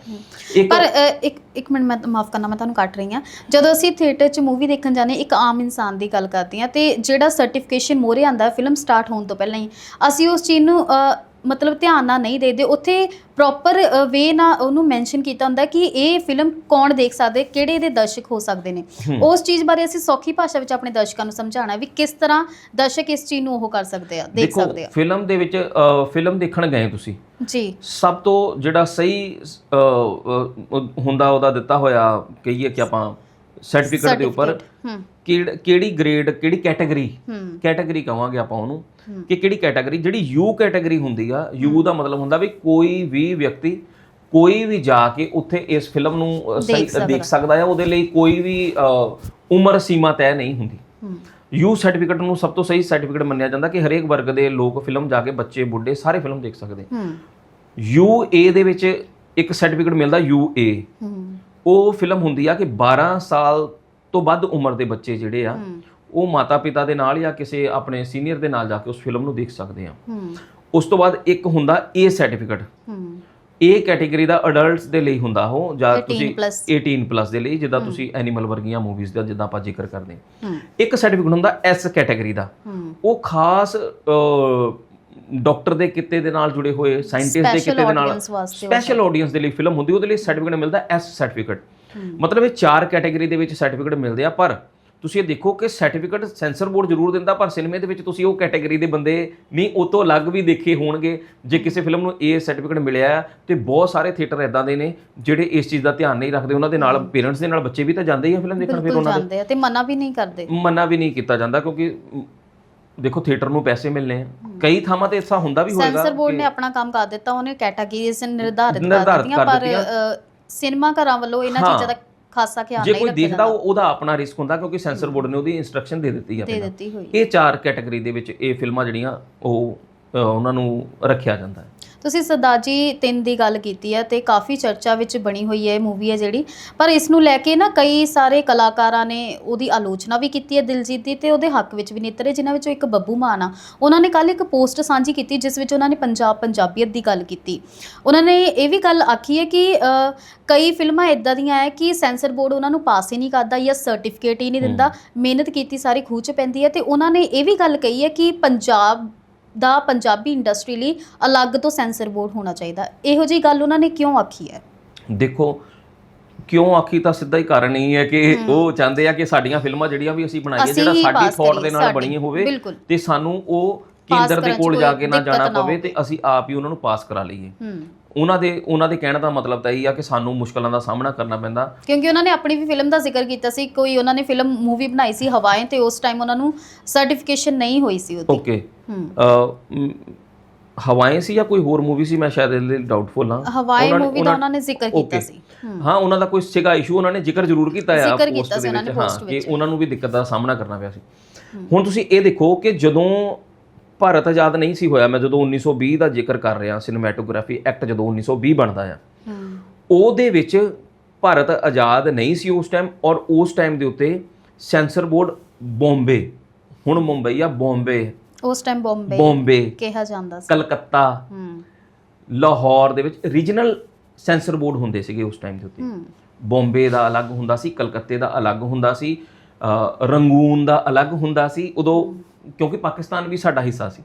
ਇੱਕ ਪਰ ਅ, ਇੱਕ ਇੱਕ ਮਿੰਟ ਮੈਂ ਮਾਫ ਕਰਨਾ ਮੈਂ ਤੁਹਾਨੂੰ ਕੱਟ ਰਹੀ ਹਾਂ। ਜਦੋਂ ਅਸੀਂ ਥੀਏਟਰ 'ਚ ਮੂਵੀ ਦੇਖਣ ਜਾਂਦੇ ਹਾਂ, ਇੱਕ ਆਮ ਇਨਸਾਨ ਦੀ ਗੱਲ ਕਰਦੇ ਹਾਂ ਤੇ ਜਿਹੜਾ ਸਰਟੀਫਿਕੇਸ਼ਨ ਮੋਰੇ ਆਂਦਾ ਫਿਲਮ ਸਟਾਰਟ ਹੋਣ ਤੋਂ ਪਹਿਲਾਂ ਹੀ ਅਸੀਂ ਉਸ ਚੀਜ਼ ਨੂੰ ਅ, ਮਤਲਬ ਧਿਆਨ ਨਾਲ ਨਹੀਂ ਦੇਦੇ ਉੱਥੇ ਪ੍ਰੋਪਰ ਵੇ ਨਾਲ ਉਹਨੂੰ ਮੈਂਸ਼ਨ ਕੀਤਾ ਹੁੰਦਾ ਕਿ ਇਹ ਫਿਲਮ ਕੌਣ ਦੇਖ ਸਕਦੇ ਕਿਹੜੇ ਦੇ ਦਰਸ਼ਕ ਹੋ ਸਕਦੇ ਨੇ। ਉਸ ਚੀਜ਼ ਬਾਰੇ ਅਸੀਂ ਸੌਖੀ ਭਾਸ਼ਾ ਵਿੱਚ ਆਪਣੇ ਦਰਸ਼ਕਾਂ ਨੂੰ ਸਮਝਾਉਣਾ ਵੀ ਕਿਸ ਤਰ੍ਹਾਂ ਦਰਸ਼ਕ ਇਸ ਚੀਜ਼ ਨੂੰ ਉਹ ਕਰ ਸਕਦੇ ਆ ਦੇਖ ਸਕਦੇ ਆ। ਫਿਲਮ ਦੇ ਵਿੱਚ ਫਿਲਮ ਦੇਖਣ ਗਏ ਤੁਸੀਂ। ਜੀ। ਸਭ ਤੋਂ ਜਿਹੜਾ ਸਹੀ ਹੁੰਦਾ ਉਹਦਾ ਦਿੱਤਾ ਹੋਇਆ ਕਹੀਏ ਕਿ ਆਪਾਂ ਸਰਟੀਫਿਕੇਟ ਦੇ ਉੱਪਰ ਕਿਹੜ- ਗ੍ਰੇਡ ਕਿਹੜੀ ਕੈਟਾਗਰੀ ਕੈਟਾਗਰੀ ਕਹਾਂਗੇ ਆਪਾਂ ਉਹਨੂੰ। ਕਿ ਕਿਹੜੀ ਕੈਟਾਗਰੀ ਜਿਹੜੀ ਯੂ ਕੈਟਾਗਰੀ ਹੁੰਦੀ ਆ ਯੂ ਦਾ ਮਤਲਬ ਹੁੰਦਾ ਵੀ ਕੋਈ ਵੀ ਵਿਅਕਤੀ ਕੋਈ ਵੀ ਜਾ ਕੇ ਉੱਥੇ ਇਸ ਫਿਲਮ ਨੂੰ ਦੇਖ ਸਕਦਾ। ਹੈ ਉਹਦੇ ਲਈ ਕੋਈ ਵੀ ਉਮਰ ਸੀਮਾ ਤੈਅ ਨਹੀਂ ਹੁੰਦੀ। ਯੂ ਸਰਟੀਫਿਕੇਟ ਨੂੰ ਸਭ ਤੋਂ ਸਹੀ ਸਰਟੀਫਿਕੇਟ ਮੰਨਿਆ ਜਾਂਦਾ ਕਿ ਹਰੇਕ ਵਰਗ ਦੇ ਲੋਕ ਫਿਲਮ ਜਾ ਕੇ ਬੱਚੇ ਬੁੱਢੇ ਸਾਰੇ ਫਿਲਮ ਦੇਖ ਸਕਦੇ। ਯੂ ਏ ਦੇ ਵਿੱਚ ਇੱਕ ਸਰਟੀਫਿਕੇਟ ਮਿਲਦਾ ਯੂ ਏ ਉਹ ਫਿਲਮ ਹੁੰਦੀ ਆ ਕਿ 12 ਸਾਲ ਤੋਂ ਵੱਧ ਉਮਰ ਦੇ ਬੱਚੇ ਜਿਹੜੇ ਆ ਉਹ ਮਾਤਾ ਪਿਤਾ ਦੇ ਨਾਲ ਜਾਂ ਕਿਸੇ ਆਪਣੇ ਸੀਨੀਅਰ ਦੇ ਨਾਲ ਜਾ ਕੇ ਉਸ ਫਿਲਮ ਨੂੰ ਦੇਖ ਸਕਦੇ ਆ। ਉਸ ਤੋਂ ਬਾਅਦ ਇੱਕ ਹੁੰਦਾ ਏ ਸਰਟੀਫਿਕੇਟ ਇਹ ਕੈਟਾਗਰੀ ਦਾ ਅਡਲਟਸ ਦੇ ਲਈ ਹੁੰਦਾ ਉਹ ਜਾਂ 18 ਤੁਸੀਂ plus। 18 ਪਲੱਸ ਦੇ ਲਈ ਜਿੱਦਾਂ ਤੁਸੀਂ ਐਨੀਮਲ ਵਰਗੀਆਂ ਮੂਵੀਜ਼ ਦਾ ਜਿੱਦਾਂ ਆਪਾਂ ਜ਼ਿਕਰ ਕਰਦੇ ਇੱਕ ਸਰਟੀਫਿਕੇਟ ਹੁੰਦਾ ਐਸ ਕੈਟਾਗਰੀ ਦਾ। ਉਹ ਖਾਸ ਡਾਕਟਰ ਦੇ ਕਿੱਤੇ ਦੇ ਨਾਲ ਜੁੜੇ ਹੋਏ ਸਾਇੰਟਿਸਟ ਦੇ ਕਿੱਤੇ ਦੇ ਨਾਲ ਸਪੈਸ਼ਲ ਆਡੀਅנס ਦੇ ਲਈ ਫਿਲਮ ਹੁੰਦੀ ਉਹਦੇ ਲਈ ਸਰਟੀਫਿਕੇਟ ਮਿਲਦਾ ਐਸ ਸਰਟੀਫਿਕੇਟ ਮਤਲਬ ਇਹ ਚਾਰ ਕੈਟਾਗਰੀ ਦੇ ਵਿੱਚ ਸਰਟੀਫਿਕੇਟ ਮਿਲਦੇ ਆ ਪਰ ਤੁਸੀਂ ਇਹ ਦੇਖੋ ਕਿ ਸਰਟੀਫਿਕੇਟ ਸੈਂਸਰ ਬੋਰਡ ਜ਼ਰੂਰ ਦਿੰਦਾ ਪਰ ਸਿਨੇਮੇ ਦੇ ਵਿੱਚ ਤੁਸੀਂ ਉਹ ਕੈਟਾਗਰੀ ਦੇ ਬੰਦੇ ਨਹੀਂ ਉਹ ਤੋਂ ਅਲੱਗ ਵੀ ਦੇਖੇ ਹੋਣਗੇ ਜੇ ਕਿਸੇ ਫਿਲਮ ਨੂੰ ਇਹ ਸਰਟੀਫਿਕੇਟ ਮਿਲਿਆ ਹੈ, ਤੇ ਬਹੁਤ ਸਾਰੇ ਥੀਏਟਰ ਇਦਾਂ ਦੇ ਨੇ ਜਿਹੜੇ ਇਸ ਚੀਜ਼ ਦਾ ਧਿਆਨ ਨਹੀਂ ਰੱਖਦੇ ਉਹਨਾਂ ਦੇ ਨਾਲ ਪੇਰੈਂਟਸ ਦੇ ਨਾਲ ਬੱਚੇ ਵੀ ਤਾਂ ਜਾਂਦੇ ਹੀ ਆ ਫਿਲਮ ਦੇਖਣ ਫਿਰ ਉਹਨਾਂ ਦੇ ਜਾਂਦੇ ਆ ਤੇ ਮਨਾ ਵੀ ਨਹੀਂ ਕਰਦੇ। ਮਨਾ ਵੀ ਨਹੀਂ ਕੀਤਾ ਜਾਂਦਾ ਕਿਉਂਕਿ ਦੇਖੋ ਥੀਏਟਰ ਨੂੰ ਪੈਸੇ ਮਿਲਨੇ ਆ। ਕਈ ਥਾਵਾਂ ਤੇ ਐਸਾ ਹੁੰਦਾ ਵੀ ਹੋਏਗਾ ਸੈਂਸਰ ਬੋਰਡ ਨੇ ਆਪਣਾ ਕੰਮ ਕਰ ਦਿੱਤਾ ਉਹਨੇ ਕੈਟਾਗਰੀਜ਼ ਨਿਰਧਾਰਿਤ ਕਰ ਦਿੱਤੀਆਂ ਪਰ ਸਿਨੇਮਾ ਘਰਾਂ ਵੱਲੋਂ ਇਹਨਾਂ। ਚੀਜ਼ਾਂ ਦਾ ਖਾਸਾ ਖਿਆਲ ਜੇ ਨਹੀਂ ਕੋਈ ਰੱਖਿਆ ਦੇਖਦਾ ਉਹ- ਉਹਦਾ ਆਪਣਾ ਰਿਸਕ ਹੁੰਦਾ ਕਿਉਂਕਿ ਸੈਂਸਰ ਬੋਰਡ ਨੇ ਉਹਦੀ ਇਨਸਟਰਕਸ਼ਨ ਦੇ ਦਿੱਤੀ ਆ ਇਹ ਚਾਰ ਕੈਟਾਗਰੀ ਦੇ ਵਿੱਚ ਇਹ ਫਿਲਮਾਂ ਜਿਹੜੀਆਂ ਉਹ ਉਹਨਾਂ ਨੂੰ ਰੱਖਿਆ ਜਾਂਦਾ ਹੈ। ਤੁਸੀਂ ਸਰਦਾਰ ਜੀ ਤਿੰਨ ਦੀ ਗੱਲ ਕੀਤੀ ਹੈ ਤੇ ਕਾਫੀ ਚਰਚਾ ਵਿੱਚ ਬਣੀ ਹੋਈ ਹੈ ਇਹ ਮੂਵੀ ਹੈ ਜਿਹੜੀ। ਪਰ ਇਸ ਨੂੰ ਲੈ ਕੇ ਨਾ ਕਈ ਸਾਰੇ ਕਲਾਕਾਰਾਂ ਨੇ ਉਹਦੀ ਆਲੋਚਨਾ ਵੀ ਕੀਤੀ ਹੈ ਦਿਲਜੀਤ ਦੀ ਤੇ ਉਹਦੇ ਹੱਕ ਵਿੱਚ ਵੀ ਨਿੱਤਰੇ ਜਿਨ੍ਹਾਂ ਵਿੱਚੋਂ ਇੱਕ ਬੱਬੂ ਮਾਨ ਆ ਉਹਨਾਂ ਨੇ ਕੱਲ ਇੱਕ ਪੋਸਟ ਸਾਂਝੀ ਕੀਤੀ ਜਿਸ ਵਿੱਚ ਉਹਨਾਂ ਨੇ ਪੰਜਾਬ ਪੰਜਾਬੀਅਤ ਦੀ ਗੱਲ ਕੀਤੀ। ਉਹਨਾਂ ਨੇ ਇਹ ਵੀ ਗੱਲ ਆਖੀ ਹੈ ਕਿ ਕਈ ਫਿਲਮਾਂ ਇਦਾਂ ਦੀਆਂ ਹੈ ਕਿ ਸੈਂਸਰ ਬੋਰਡ ਉਹਨਾਂ ਨੂੰ ਪਾਸ ਹੀ ਨਹੀਂ ਕਰਦਾ ਜਾਂ ਸਰਟੀਫਿਕੇਟ ਹੀ ਨਹੀਂ ਦਿੰਦਾ ਮਿਹਨਤ ਕੀਤੀ ਸਾਰੀ ਖੂਹ 'ਚ ਪੈਂਦੀ ਹੈ ਤੇ ਉਹਨਾਂ ਨੇ ਇਹ ਵੀ ਗੱਲ ਕਹੀ ਹੈ ਕਿ ਪੰਜਾਬ ਦਾ ਪੰਜਾਬੀ ਇੰਡਸਟਰੀ ਲਈ ਅਲੱਗ ਤੋਂ ਸੈਂਸਰ ਬੋਰਡ ਹੋਣਾ ਚਾਹੀਦਾ। ਇਹੋ ਜੀ ਗੱਲ ਉਹਨਾਂ ਨੇ ਕਿਉਂ ਆਖੀ ਹੈ? ਦੇਖੋ ਕਿਉਂ ਆਖੀ ਤਾਂ ਸਿੱਧਾ ਹੀ ਕਾਰਨ ਇਹ ਹੈ ਕਿ ਉਹ ਚਾਹੁੰਦੇ ਆ ਕਿ ਸਾਡੀਆਂ ਫਿਲਮਾਂ ਜਿਹੜੀਆਂ ਵੀ ਅਸੀਂ ਬਣਾਈਏ ਜਿਹੜਾ ਸਾਡੀ ਥੌਟ ਦੇ ਨਾਲ ਬਣੀ ਹੋਵੇ। ਤੇ ਸਾਨੂੰ ਉਹ ਕੇਂਦਰ ਦੇ ਕੋਲ ਜਾ ਕੇ ਨਾ ਜਾਣਾ ਪਵੇ। ਤੇ ਅਸੀਂ ਆਪ ਹੀ ਉਹਨਾਂ ਨੂੰ ਪਾਸ ਕਰਾ ਲਈਏ। ਉਹਨਾਂ ਦੇ ਉਹਨਾਂ ਦੇ ਕਹਿਣ ਦਾ ਮਤਲਬ ਤਾਂ ਇਹ ਆ ਕਿ ਸਾਨੂੰ ਮੁਸ਼ਕਲਾਂ ਦਾ ਸਾਹਮਣਾ ਕਰਨਾ ਪੈਂਦਾ। ਕਿਉਂਕਿ ਉਹਨਾਂ ਨੇ ਆਪਣੀ ਵੀ ਫਿਲਮ ਦਾ ਜ਼ਿਕਰ ਕੀਤਾ ਸੀ ਕੋਈ ਉਹਨਾਂ ਨੇ ਫਿਲਮ ਮੂਵੀ ਬਣਾਈ ਸੀ ਹਵਾਏ ਤੇ ਉਸ ਟਾਈਮ ਉਹਨਾਂ ਨੂੰ ਸਰਟੀਫਿਕੇਸ਼ਨ ਨਹੀਂ ਹੋਈ ਸੀ ਉਹਦੀ। ਓਕੇ ਹਵਾਏ ਸੀ ਜਾਂ ਕੋਈ ਹੋਰ ਮੂਵੀ ਸੀ? ਮੈਂ ਸ਼ਾਇਦ ਇਹਦੇ ਲਈ ਡਾਊਟਫੁਲ ਹਾਂ। ਹਵਾਏ ਮੂਵੀ ਦਾ ਉਹਨਾਂ ਨੇ ਜ਼ਿਕਰ ਕੀਤਾ ਸੀ। ਹਾਂ। ਉਹਨਾਂ ਦਾ ਕੋਈ ਸਿਗਾ ਇਸ਼ੂ ਉਹਨਾਂ ਨੇ ਜ਼ਿਕਰ ਜ਼ਰੂਰ ਕੀਤਾ ਆ ਪੋਸਟ ਵਿੱਚ। ਕਿ ਉਹਨਾਂ ਨੂੰ ਵੀ ਦਿੱਕਤ ਦਾ ਸਾਹਮਣਾ ਕਰਨਾ ਪਿਆ ਸੀ। ਹੁਣ ਤੁਸੀਂ ਇਹ ਦੇਖੋ ਕਿ ਜਦੋਂ ਭਾਰਤ ਆਜ਼ਾਦ ਨਹੀਂ ਸੀ ਹੋਇਆ ਮੈਂ ਜਦੋਂ 1920 ਦਾ ਜ਼ਿਕਰ ਕਰ ਰਿਹਾ ਸਿਨੇਮੈਟੋਗ੍ਰਾਫੀ ਐਕਟ ਜਦੋਂ 1920 ਬਣਦਾ ਆ ਉਹਦੇ ਵਿੱਚ ਭਾਰਤ ਆਜ਼ਾਦ ਨਹੀਂ ਸੀ ਉਸ ਟਾਈਮ ਔਰ ਉਸ ਟਾਈਮ ਦੇ ਉੱਤੇ ਸੈਂਸਰ ਬੋਰਡ ਬੰਬੇ ਹੁਣ ਮੁੰਬਈ ਆ ਬੰਬੇ। ਉਸ ਟਾਈਮ ਬੰਬੇ ਬੰਬੇ। ਕਿਹਾ ਜਾਂਦਾ ਸੀ। ਕਲਕੱਤਾ। ਲਾਹੌਰ ਦੇ ਵਿੱਚ ਰੀਜਨਲ ਸੈਂਸਰ ਬੋਰਡ ਹੁੰਦੇ ਸੀਗੇ ਉਸ ਟਾਈਮ ਦੇ ਉੱਤੇ। ਬੰਬੇ ਦਾ ਅਲੱਗ ਹੁੰਦਾ ਸੀ ਕਲਕੱਤੇ ਦਾ ਅਲੱਗ ਹੁੰਦਾ ਸੀ ਰੰਗੂਨ ਦਾ ਅਲੱਗ ਹੁੰਦਾ ਸੀ ਉਦੋਂ ਕਿਉਂਕਿ ਪਾਕਿਸਤਾਨ ਵੀ ਸਾਡਾ ਹਿੱਸਾ ਸੀ।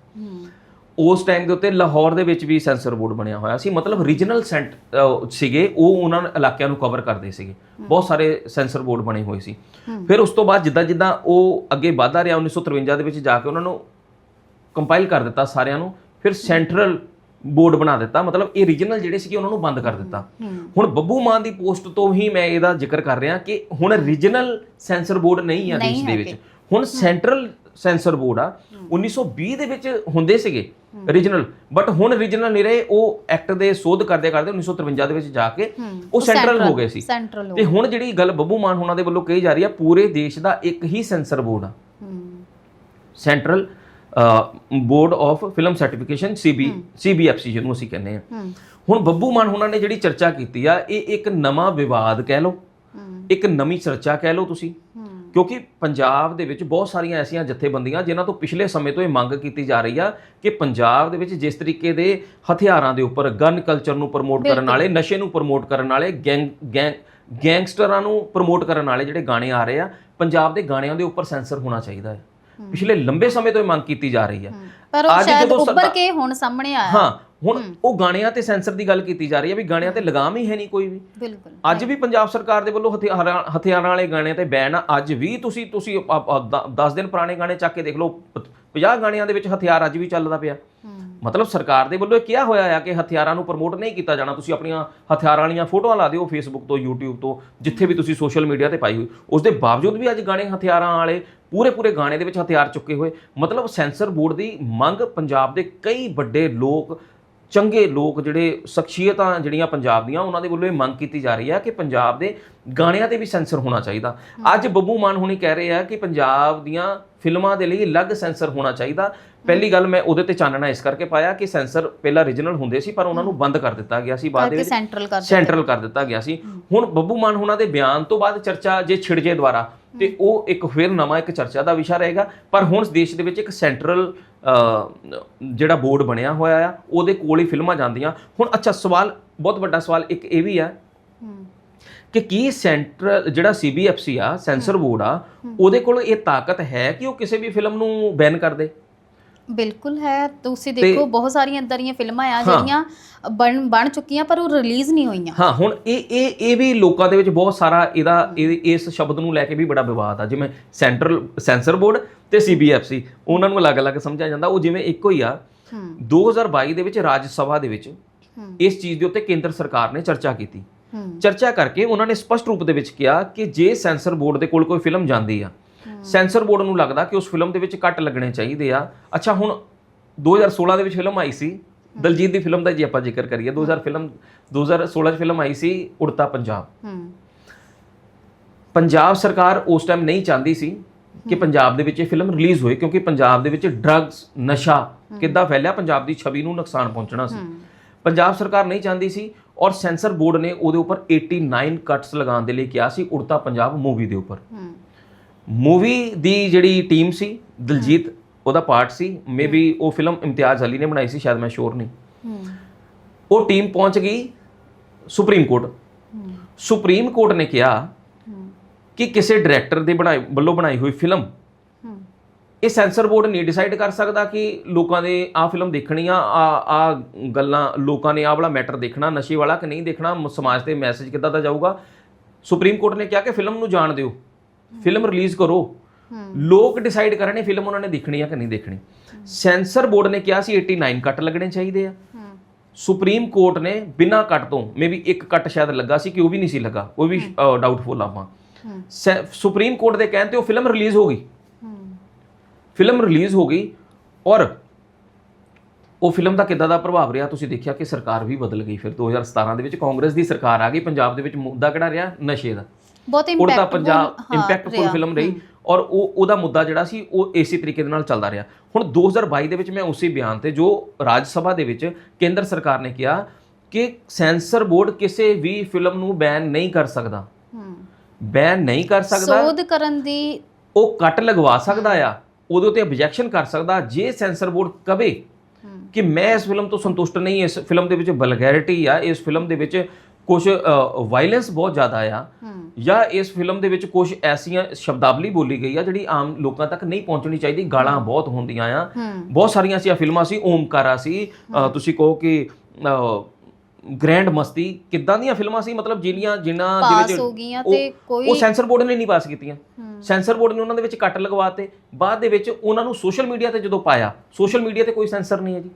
ਉਸ ਟਾਈਮ ਦੇ ਉੱਤੇ ਲਾਹੌਰ ਦੇ ਵਿੱਚ ਵੀ ਸੈਂਸਰ ਬੋਰਡ ਬਣਿਆ ਹੋਇਆ ਸੀ। ਮਤਲਬ ਰੀਜਨਲ ਸੈਂਟ ਸੀਗੇ ਉਹ ਉਹਨਾਂ ਇਲਾਕਿਆਂ ਨੂੰ ਕਵਰ ਕਰਦੇ ਸੀਗੇ। ਬਹੁਤ ਸਾਰੇ ਸੈਂਸਰ ਬੋਰਡ ਬਣੇ ਹੋਏ ਸੀ। ਫਿਰ ਉਸ ਤੋਂ ਬਾਅਦ ਜਿੱਦਾਂ ਜਿੱਦਾਂ ਉਹ ਅੱਗੇ ਵਧਦਾ ਰਿਹਾ 1953 ਦੇ ਵਿੱਚ ਜਾ ਕੇ ਉਹਨਾਂ ਨੂੰ ਕੰਪਾਈਲ ਕਰ ਦਿੱਤਾ ਸਾਰਿਆਂ ਨੂੰ ਫਿਰ ਸੈਂਟਰਲ ਬੋਰਡ ਬਣਾ ਦਿੱਤਾ। ਮਤਲਬ ਇਹ ਰੀਜਨਲ ਜਿਹੜੇ ਸੀਗੇ ਉਹਨਾਂ ਨੂੰ ਬੰਦ ਕਰ ਦਿੱਤਾ। ਹੁਣ ਬੱਬੂ ਮਾਨ ਦੀ ਪੋਸਟ ਤੋਂ ਹੀ ਮੈਂ ਇਹਦਾ ਜ਼ਿਕਰ ਕਰ ਰਿਹਾ ਕਿ ਹੁਣ ਰੀਜਨਲ ਸੈਂਸਰ ਬੋਰਡ ਨਹੀਂ ਆ ਦੇਸ਼ ਦੇ ਵਿੱਚ। ਹੁਣ ਸੈਂਟਰਲ ਸੈਂਸਰ ਬੋਰਡ ਆ 1920 ਦੇ ਵਿੱਚ ਹੁੰਦੇ ਸੀਗੇ ਰੀਜਨਲ ਬਟ ਹੁਣ ਰੀਜਨਲ ਨਹੀਂ ਰਹੇ ਉਹ ਐਕਟ ਦੇ ਸੋਧ ਕਰਦੇ ਕਰਦੇ 1953 ਦੇ ਵਿੱਚ ਜਾ ਕੇ ਉਹ ਸੈਂਟਰਲ ਹੋ ਗਏ ਸੀ। ਤੇ ਹੁਣ ਜਿਹੜੀ ਗੱਲ ਬੱਬੂ ਮਾਨ ਹੋਣਾ ਦੇ ਵੱਲੋਂ ਕਹੀ ਜਾ ਰਹੀ ਆ ਪੂਰੇ ਦੇਸ਼ ਦਾ ਇੱਕ ਹੀ ਸੈਂਸਰ ਬੋਰਡ ਆ। Central board of film certification CB CBFC ਜਿਹਨੂੰ ਅਸੀਂ ਕਹਿੰਦੇ ਆ। ਹੁਣ ਬੱਬੂ ਮਾਨ ਹੋਣਾ ਨੇ ਜਿਹੜੀ ਚਰਚਾ ਕੀਤੀ ਆ ਇਹ ਇੱਕ ਨਵਾਂ ਵਿਵਾਦ ਕਹਿ ਲਓ। ਇੱਕ ਨਵੀਂ ਚਰਚਾ ਕਹਿ ਲਓ ਤੁਸੀਂ। ਕਿਉਂਕਿ ਪੰਜਾਬ ਦੇ ਵਿੱਚ ਬਹੁਤ ਸਾਰੀਆਂ ਐਸੀਆਂ ਜਥੇਬੰਦੀਆਂ ਜਿਨ੍ਹਾਂ ਤੋਂ ਪਿਛਲੇ ਸਮੇਂ ਤੋਂ ਇਹ ਮੰਗ ਕੀਤੀ ਜਾ ਰਹੀ ਆ ਕਿ ਪੰਜਾਬ ਦੇ ਵਿੱਚ ਜਿਸ ਤਰੀਕੇ ਦੇ ਹਥਿਆਰਾਂ ਦੇ ਉੱਪਰ ਗਨ ਕਲਚਰ ਨੂੰ ਪ੍ਰਮੋਟ ਕਰਨ ਵਾਲੇ ਨਸ਼ੇ ਨੂੰ ਪ੍ਰਮੋਟ ਕਰਨ ਵਾਲੇ ਗੈਂਗ ਗੈਂਗ ਗੈਂਗਸਟਰਾਂ ਨੂੰ ਪ੍ਰਮੋਟ ਕਰਨ ਵਾਲੇ ਜਿਹੜੇ ਗਾਣੇ ਆ ਰਹੇ ਆ ਪੰਜਾਬ ਦੇ ਗਾਣਿਆਂ ਦੇ ਉੱਪਰ ਸੈਂਸਰ ਹੋਣਾ ਚਾਹੀਦਾ ਹੈ। ਪਿਛਲੇ ਲੰਬੇ ਸਮੇਂ ਤੋਂ ਇਹ ਮੰਗ ਕੀਤੀ ਜਾ ਰਹੀ ਆ ਪਰ ਉਹ ਸ਼ਾਇਦ ਸਰਕਾਰ- ਕੇ ਹੁਣ ਸਾਹਮਣੇ ਆਇਆ। ਹਾਂ ਹੁਣ ਉਹ ਗਾਣਿਆਂ ਤੇ ਸੈਂਸਰ ਦੀ ਗੱਲ ਕੀਤੀ ਜਾ ਰਹੀ ਹੈ ਵੀ ਗਾਣਿਆਂ ਤੇ ਲਗਾਮ ਹੀ ਹੈ ਨਹੀਂ ਕੋਈ ਵੀ। ਬਿਲਕੁਲ। ਅੱਜ ਵੀ ਪੰਜਾਬ ਸਰਕਾਰ ਦੇ ਵੱਲੋਂ ਹਥਿਆਰਾਂ ਹਥਿਆਰਾਂ ਵਾਲੇ ਗਾਣੇ ਤੇ ਬੈਨ ਆ। ਅੱਜ ਵੀ ਤੁਸੀਂ ਤੁਸੀਂ 10 ਦਿਨ ਪੁਰਾਣੇ ਗਾਣੇ ਚੱਕ ਕੇ ਦੇਖ ਲਓ 50 ਗਾਣਿਆਂ ਦੇ ਵਿੱਚ ਹਥਿਆਰ ਅੱਜ ਵੀ ਚੱਲਦਾ ਪਿਆ। ਹੂੰ। ਮਤਲਬ ਸਰਕਾਰ ਦੇ ਵੱਲੋਂ ਇਹ ਕਿਹਾ ਹੋਇਆ ਆ ਕਿ ਹਥਿਆਰਾਂ ਨੂੰ ਪ੍ਰਮੋਟ ਨਹੀਂ ਕੀਤਾ ਜਾਣਾ। ਤੁਸੀਂ ਆਪਣੀਆਂ ਹਥਿਆਰਾਂ ਵਾਲੀਆਂ ਫੋਟੋਆਂ ਲਾ ਦਿਓ ਫੇਸਬੁੱਕ ਤੋਂ YouTube ਤੋਂ ਜਿੱਥੇ ਵੀ ਤੁਸੀਂ ਸੋਸ਼ਲ ਮੀਡੀਆ ਤੇ ਪਾਈ ਹੋਈ। ਉਸ ਦੇ ਬਾਵਜੂਦ ਵੀ ਅੱਜ ਗਾਣੇ ਹਥਿਆਰਾਂ ਵਾਲੇ ਪੂਰੇ ਪੂਰੇ ਗਾਣੇ ਦੇ ਵਿੱਚ ਹਥਿਆਰ ਚੁੱਕੇ ਹੋਏ। ਮਤਲਬ ਸੈਂਸਰ ਬੋਰਡ ਦੀ ਮੰਗ ਪੰਜਾਬ ਦੇ ਕਈ ਵੱਡੇ ਲੋਕ ਚੰਗੇ ਲੋਕ ਜਿਹੜੇ ਸ਼ਖਸੀਅਤਾਂ ਜਿਹੜੀਆਂ ਪੰਜਾਬ ਦੀਆਂ ਉਹਨਾਂ ਦੇ ਵੱਲੋਂ ਇਹ ਮੰਗ ਕੀਤੀ ਜਾ ਰਹੀ ਹੈ ਕਿ ਪੰਜਾਬ ਦੇ ਗਾਣਿਆਂ ਤੇ ਵੀ ਸੈਂਸਰ ਹੋਣਾ ਚਾਹੀਦਾ। ਅੱਜ ਬੱਬੂ ਮਾਨ ਹੁਣੀ ਕਹਿ ਰਹੇ ਆ ਕਿ ਪੰਜਾਬ ਦੀਆਂ ਫਿਲਮਾਂ ਦੇ ਲਈ ਅਲੱਗ ਸੈਂਸਰ ਹੋਣਾ ਚਾਹੀਦਾ। ਪਹਿਲੀ ਗੱਲ ਮੈਂ ਉਹਦੇ ਤੇ ਚਾਨਣਾ ਇਸ ਕਰਕੇ ਪਾਇਆ ਕਿ ਸੈਂਸਰ ਪਹਿਲਾਂ ਰੀਜਨਲ ਹੁੰਦੇ ਸੀ ਪਰ ਉਹਨਾਂ ਨੂੰ ਬੰਦ ਕਰ ਦਿੱਤਾ ਗਿਆ ਸੀ ਬਾਅਦ ਦੇ ਵਿੱਚ ਸੈਂਟਰਲ ਕਰ ਸੈਂਟਰਲ ਕਰ ਦਿੱਤਾ ਗਿਆ ਸੀ। ਹੁਣ ਬੱਬੂ ਮਾਨ ਹੁਣਾਂ ਦੇ ਬਿਆਨ ਤੋਂ ਬਾਅਦ ਚਰਚਾ ਜੇ ਛਿੜ ਜੇ ਦੁਆਰਾ ਤੇ ਉਹ ਇੱਕ ਫਿਰ ਨਵਾਂ ਇੱਕ ਚਰਚਾ ਦਾ ਵਿਸ਼ਾ ਰਹੇਗਾ। ਪਰ ਹੁਣ ਦੇਸ਼ ਦੇ ਵਿੱਚ ਇੱਕ ਸੈਂਟਰਲ ਜਿਹੜਾ ਬੋਰਡ ਬਣਿਆ ਹੋਇਆ ਆ ਉਹਦੇ ਕੋਲ ਹੀ ਫਿਲਮਾਂ ਜਾਂਦੀਆਂ। ਹੁਣ ਅੱਛਾ ਸਵਾਲ ਬਹੁਤ ਵੱਡਾ ਸਵਾਲ ਇੱਕ ਇਹ ਵੀ ਆ ਕਿ ਕੀ ਸੈਂਟਰਲ ਜਿਹੜਾ ਸੀਬੀਐਫਸੀ ਆ ਸੈਂਸਰ ਬੋਰਡ ਆ ਉਹਦੇ ਕੋਲ ਇਹ ਤਾਕਤ ਹੈ ਕਿ ਉਹ ਕਿਸੇ ਵੀ ਫਿਲਮ ਨੂੰ ਬੈਨ ਕਰ ਦੇ? ਬਿਲਕੁਲ ਹੈ। ਤੁਸੀਂ ਦੇਖੋ ਬਹੁਤ ਸਾਰੀਆਂ ਇਦਾਂ ਦੀਆਂ ਫਿਲਮਾਂ ਆ ਜਿਹੜੀਆਂ ਬਣ ਬਣ ਚੁੱਕੀਆਂ ਪਰ ਉਹ ਰਿਲੀਜ਼ ਨਹੀਂ ਹੋਈਆਂ। ਹਾਂ ਹੁਣ ਇਹ ਇਹ ਇਹ ਵੀ ਲੋਕਾਂ ਦੇ ਵਿੱਚ ਬਹੁਤ ਸਾਰਾ ਇਹਦਾ ਇਹ- ਇਸ ਸ਼ਬਦ ਨੂੰ ਲੈ ਕੇ ਵੀ ਬੜਾ ਵਿਵਾਦ ਆ। ਜਿਵੇਂ ਸੈਂਟਰਲ ਸੈਂਸਰ ਬੋਰਡ ਤੇ ਸੀਬੀਐਫਸੀ ਉਹਨਾਂ ਨੂੰ ਅਲੱਗ-ਅਲੱਗ ਸਮਝਿਆ ਜਾਂਦਾ। ਉਹ ਜਿਵੇਂ ਇੱਕੋ ਹੀ ਆ। ਹੂੰ। 2022 ਦੇ ਵਿੱਚ ਰਾਜ ਸਭਾ ਦੇ ਵਿੱਚ ਇਸ ਚੀਜ਼ ਦੇ ਉੱਤੇ ਕੇਂਦਰ ਸਰਕਾਰ ਨੇ ਚਰਚਾ ਕੀਤੀ। ਚਰਚਾ ਕਰਕੇ ਉਹਨਾਂ ਨੇ ਸਪਸ਼ਟ ਰੂਪ ਦੇ ਵਿੱਚ ਕਿਹਾ ਕਿ ਜੇ ਸੈਂਸਰ ਬੋਰਡ ਦੇ ਕੋਲ ਕੋਈ ਫਿਲਮ ਜਾਂਦੀ ਆ ਸੈਂਸਰ ਬੋਰਡ ਨੂੰ ਲੱਗਦਾ ਕਿ ਉਸ ਫਿਲਮ ਦੇ ਵਿੱਚ ਕੱਟ ਲੱਗਣੇ ਚਾਹੀਦੇ ਆ। ਅੱਛਾ ਹੁਣ 2016 ਦੇ ਵਿੱਚ ਫਿਲਮ ਆਈ ਸੀ। ਦਲਜੀਤ ਦੀ ਫਿਲਮ ਦਾ ਜੇ ਆਪਾਂ ਜ਼ਿਕਰ ਕਰੀਏ। 2000 ਫਿਲਮ 2016 ਚ ਫਿਲਮ ਆਈ ਸੀ ਉੜਤਾ ਪੰਜਾਬ। ਹੂੰ। ਪੰਜਾਬ ਸਰਕਾਰ ਉਸ ਟਾਈਮ ਨਹੀਂ ਚਾਹੁੰਦੀ ਸੀ ਕਿ ਪੰਜਾਬ ਦੇ ਵਿੱਚ ਇਹ ਫਿਲਮ ਰਿਲੀਜ਼ ਹੋਏ ਕਿਉਂਕਿ ਪੰਜਾਬ ਦੇ ਵਿੱਚ ਡਰੱਗਸ ਨਸ਼ਾ ਕਿੱਦਾਂ ਫੈਲਿਆ ਪੰਜਾਬ ਦੀ ਛਵੀ ਨੂੰ ਨੁਕਸਾਨ ਪਹੁੰਚਣਾ ਸੀ। ਪੰਜਾਬ ਸਰਕਾਰ ਨਹੀਂ ਚਾਹੁੰਦੀ ਸੀ ਔਰ ਸੈਂਸਰ ਬੋਰਡ ਨੇ ਉਹਦੇ ਉੱਪਰ 89 ਕੱਟਸ ਲਗਾਉਣ ਦੇ ਲਈ ਕਿਹਾ ਸੀ ਉੜਤਾ ਪੰਜਾਬ ਮੂਵੀ ਦੇ ਉੱਪਰ। ਹੂੰ। ਮੂਵੀ ਦੀ ਜਿਹੜੀ ਟੀਮ ਸੀ ਦਿਲਜੀਤ ਉਹਦਾ ਪਾਰਟ ਸੀ। ਮੇਬੀ ਉਹ ਫਿਲਮ ਇਮਤਿਆਜ਼ ਅਲੀ ਨੇ ਬਣਾਈ ਸੀ ਸ਼ਾਇਦ ਮੈਂ ਸ਼ੋਰ ਨਹੀਂ। ਉਹ ਟੀਮ ਪਹੁੰਚ ਗਈ ਸੁਪਰੀਮ ਕੋਰਟ ਸੁਪਰੀਮ ਕੋਰਟ ਨੇ ਕਿਹਾ ਕਿ ਕਿਸੇ ਡਾਇਰੈਕਟਰ ਦੇ ਬਣਾਈ ਵੱਲੋਂ ਬਣਾਈ ਹੋਈ ਫਿਲਮ ਇਹ ਸੈਂਸਰ ਬੋਰਡ ਨਹੀਂ ਡਿਸਾਈਡ ਕਰ ਸਕਦਾ ਕਿ ਲੋਕਾਂ ਦੇ ਆ ਫਿਲਮ ਦੇਖਣੀ ਆ ਆ ਆ ਗੱਲਾਂ ਲੋਕਾਂ ਨੇ ਆ ਵਾਲਾ ਮੈਟਰ ਦੇਖਣਾ ਨਸ਼ੇ ਵਾਲਾ ਕਿ ਨਹੀਂ ਦੇਖਣਾ ਸਮਾਜ ਤੇ ਮੈਸੇਜ ਕਿੱਦਾਂ ਦਾ ਜਾਊਗਾ। ਸੁਪਰੀਮ ਕੋਰਟ ਨੇ ਕਿਹਾ ਕਿ ਫਿਲਮ ਨੂੰ ਜਾਣ ਦਿਓ। ਫਿਲਮ ਰਿਲੀਜ਼ ਕਰੋ। ਲੋਕ ਡਿਸਾਈਡ ਕਰਨੇ ਫਿਲਮ ਉਹਨਾਂ ਨੇ ਦੇਖਣੀ ਆ ਕਿ ਨਹੀਂ ਦੇਖਣੀ। ਸੈਂਸਰ ਬੋਰਡ ਨੇ ਕਿਹਾ ਸੀ 89 ਕੱਟ ਲੱਗਣੇ ਚਾਹੀਦੇ ਆ। ਸੁਪਰੀਮ ਕੋਰਟ ਨੇ ਬਿਨਾਂ ਕੱਟ ਤੋਂ ਮੇਬੀ ਇੱਕ ਕੱਟ ਸ਼ਾਇਦ ਲੱਗਾ ਸੀ ਕਿ ਉਹ ਵੀ ਨਹੀਂ ਸੀ ਲੱਗਾ ਉਹ ਵੀ ਡਾਊਟਫੁਲ ਆਪਾਂ। ਸੁਪਰੀਮ ਕੋਰਟ ਦੇ ਕਹਿਣ ਤੇ ਉਹ ਫਿਲਮ ਰਿਲੀਜ਼ ਹੋ ਗਈ। ਫਿਲਮ ਰਿਲੀਜ਼ ਹੋ ਗਈ ਔਰ ਉਹ ਫਿਲਮ ਦਾ ਕਿੱਦਾਂ ਦਾ ਪ੍ਰਭਾਵ ਰਿਹਾ ਤੁਸੀਂ ਦੇਖਿਆ ਕਿ ਸਰਕਾਰ ਵੀ ਬਦਲ ਗਈ ਫਿਰ। 2017 ਦੇ ਵਿੱਚ ਕਾਂਗਰਸ ਦੀ ਸਰਕਾਰ ਆ ਗਈ ਪੰਜਾਬ ਦੇ ਵਿੱਚ ਮੁੱਦਾ ਕਿਹੜਾ ਰਿਹਾ? ਨਸ਼ੇ ਦਾ। ਬਹੁਤ ਇੰਪੈਕਟ ਪੰਜਾਬ ਇੰਪੈਕਟਫੁਲ ਫਿਲਮ ਰਹੀ। ਔਰ ਉਹ ਉਹਦਾ ਮੁੱਦਾ ਜਿਹੜਾ ਸੀ ਉਹ ਇਸੇ ਤਰੀਕੇ ਦੇ ਨਾਲ ਚੱਲਦਾ ਰਿਹਾ। ਹੁਣ 2022 ਦੇ ਵਿੱਚ ਮੈਂ ਉਸੇ ਬਿਆਨ ਤੇ ਜੋ ਰਾਜ ਸਭਾ ਦੇ ਵਿੱਚ ਕੇਂਦਰ ਸਰਕਾਰ ਨੇ ਕਿਹਾ ਕਿ ਸੈਂਸਰ ਬੋਰਡ ਕਿਸੇ ਵੀ ਫਿਲਮ ਨੂੰ ਬੈਨ ਨਹੀਂ ਕਰ ਸਕਦਾ। ਹੂੰ। ਬੈਨ ਨਹੀਂ ਕਰ ਸਕਦਾ। ਸੋਧ ਕਰਨ ਦੀ ਉਹ ਕੱਟ ਲਗਵਾ ਸਕਦਾ ਆ। ਉਹਦੇ ਉੱਤੇ ਆਬਜੈਕਸ਼ਨ ਕਰ ਸਕਦਾ। ਜੇ ਸੈਂਸਰ ਬੋਰਡ ਕਵੇ ਕਿ ਮੈਂ ਇਸ ਫਿਲਮ ਤੋਂ ਸੰਤੁਸ਼ਟ ਨਹੀਂ ਇਸ ਫਿਲਮ ਦੇ ਵਿੱਚ ਵਲਗੈਰਿਟੀ ਆ ਇਸ ਫਿਲਮ ਦੇ ਵਿੱਚ ਕੁਝ ਵਾਇਲੈਂਸ ਬਹੁਤ ਜ਼ਿਆਦਾ ਆ। ਜਾਂ ਇਸ ਫਿਲਮ ਦੇ ਵਿੱਚ ਕੁਝ ਐਸੀਆਂ ਸ਼ਬਦਾਵਲੀ ਬੋਲੀ ਗਈ ਆ ਜਿਹੜੀ ਆਮ ਲੋਕਾਂ ਤੱਕ ਨਹੀਂ ਪਹੁੰਚਣੀ ਚਾਹੀਦੀ ਗਾਲਾਂ ਬਹੁਤ ਹੁੰਦੀਆਂ ਆ। ਬਹੁਤ ਸਾਰੀਆਂ ਐਸੀਆਂ ਫਿਲਮਾਂ ਸੀ ਓਮਕਾਰਾ ਸੀ ਤੁਸੀਂ ਕਹੋ ਕਿ ਗ੍ਰੈਂਡ ਮਸਤੀ ਕਿੱਦਾਂ ਦੀਆਂ ਫਿਲਮਾਂ ਸੀ ਮਤਲਬ ਜਿਹੜੀਆਂ ਜਿਨ੍ਹਾਂ ਦੇ ਪਾਸ ਵਿੱਚ ਹੋ ਗਈਆਂ ਤੇ ਕੋਈ ਉਹ ਸੈਂਸਰ ਬੋਰਡ ਨੇ ਨਹੀਂ ਪਾਸ ਕੀਤੀਆਂ। ਸੈਂਸਰ ਬੋਰਡ ਨੇ ਉਹਨਾਂ ਦੇ ਵਿੱਚ ਕੱਟ ਲਗਵਾਤੇ ਬਾਅਦ ਦੇ ਵਿੱਚ ਉਹਨਾਂ ਨੂੰ ਸੋਸ਼ਲ ਮੀਡੀਆ ਤੇ ਜਦੋਂ ਪਾਇਆ ਸੋਸ਼ਲ ਮੀਡੀਆ ਤੇ ਕੋਈ ਸੈਂਸਰ ਨਹੀਂ ਹੈ ਜੀ।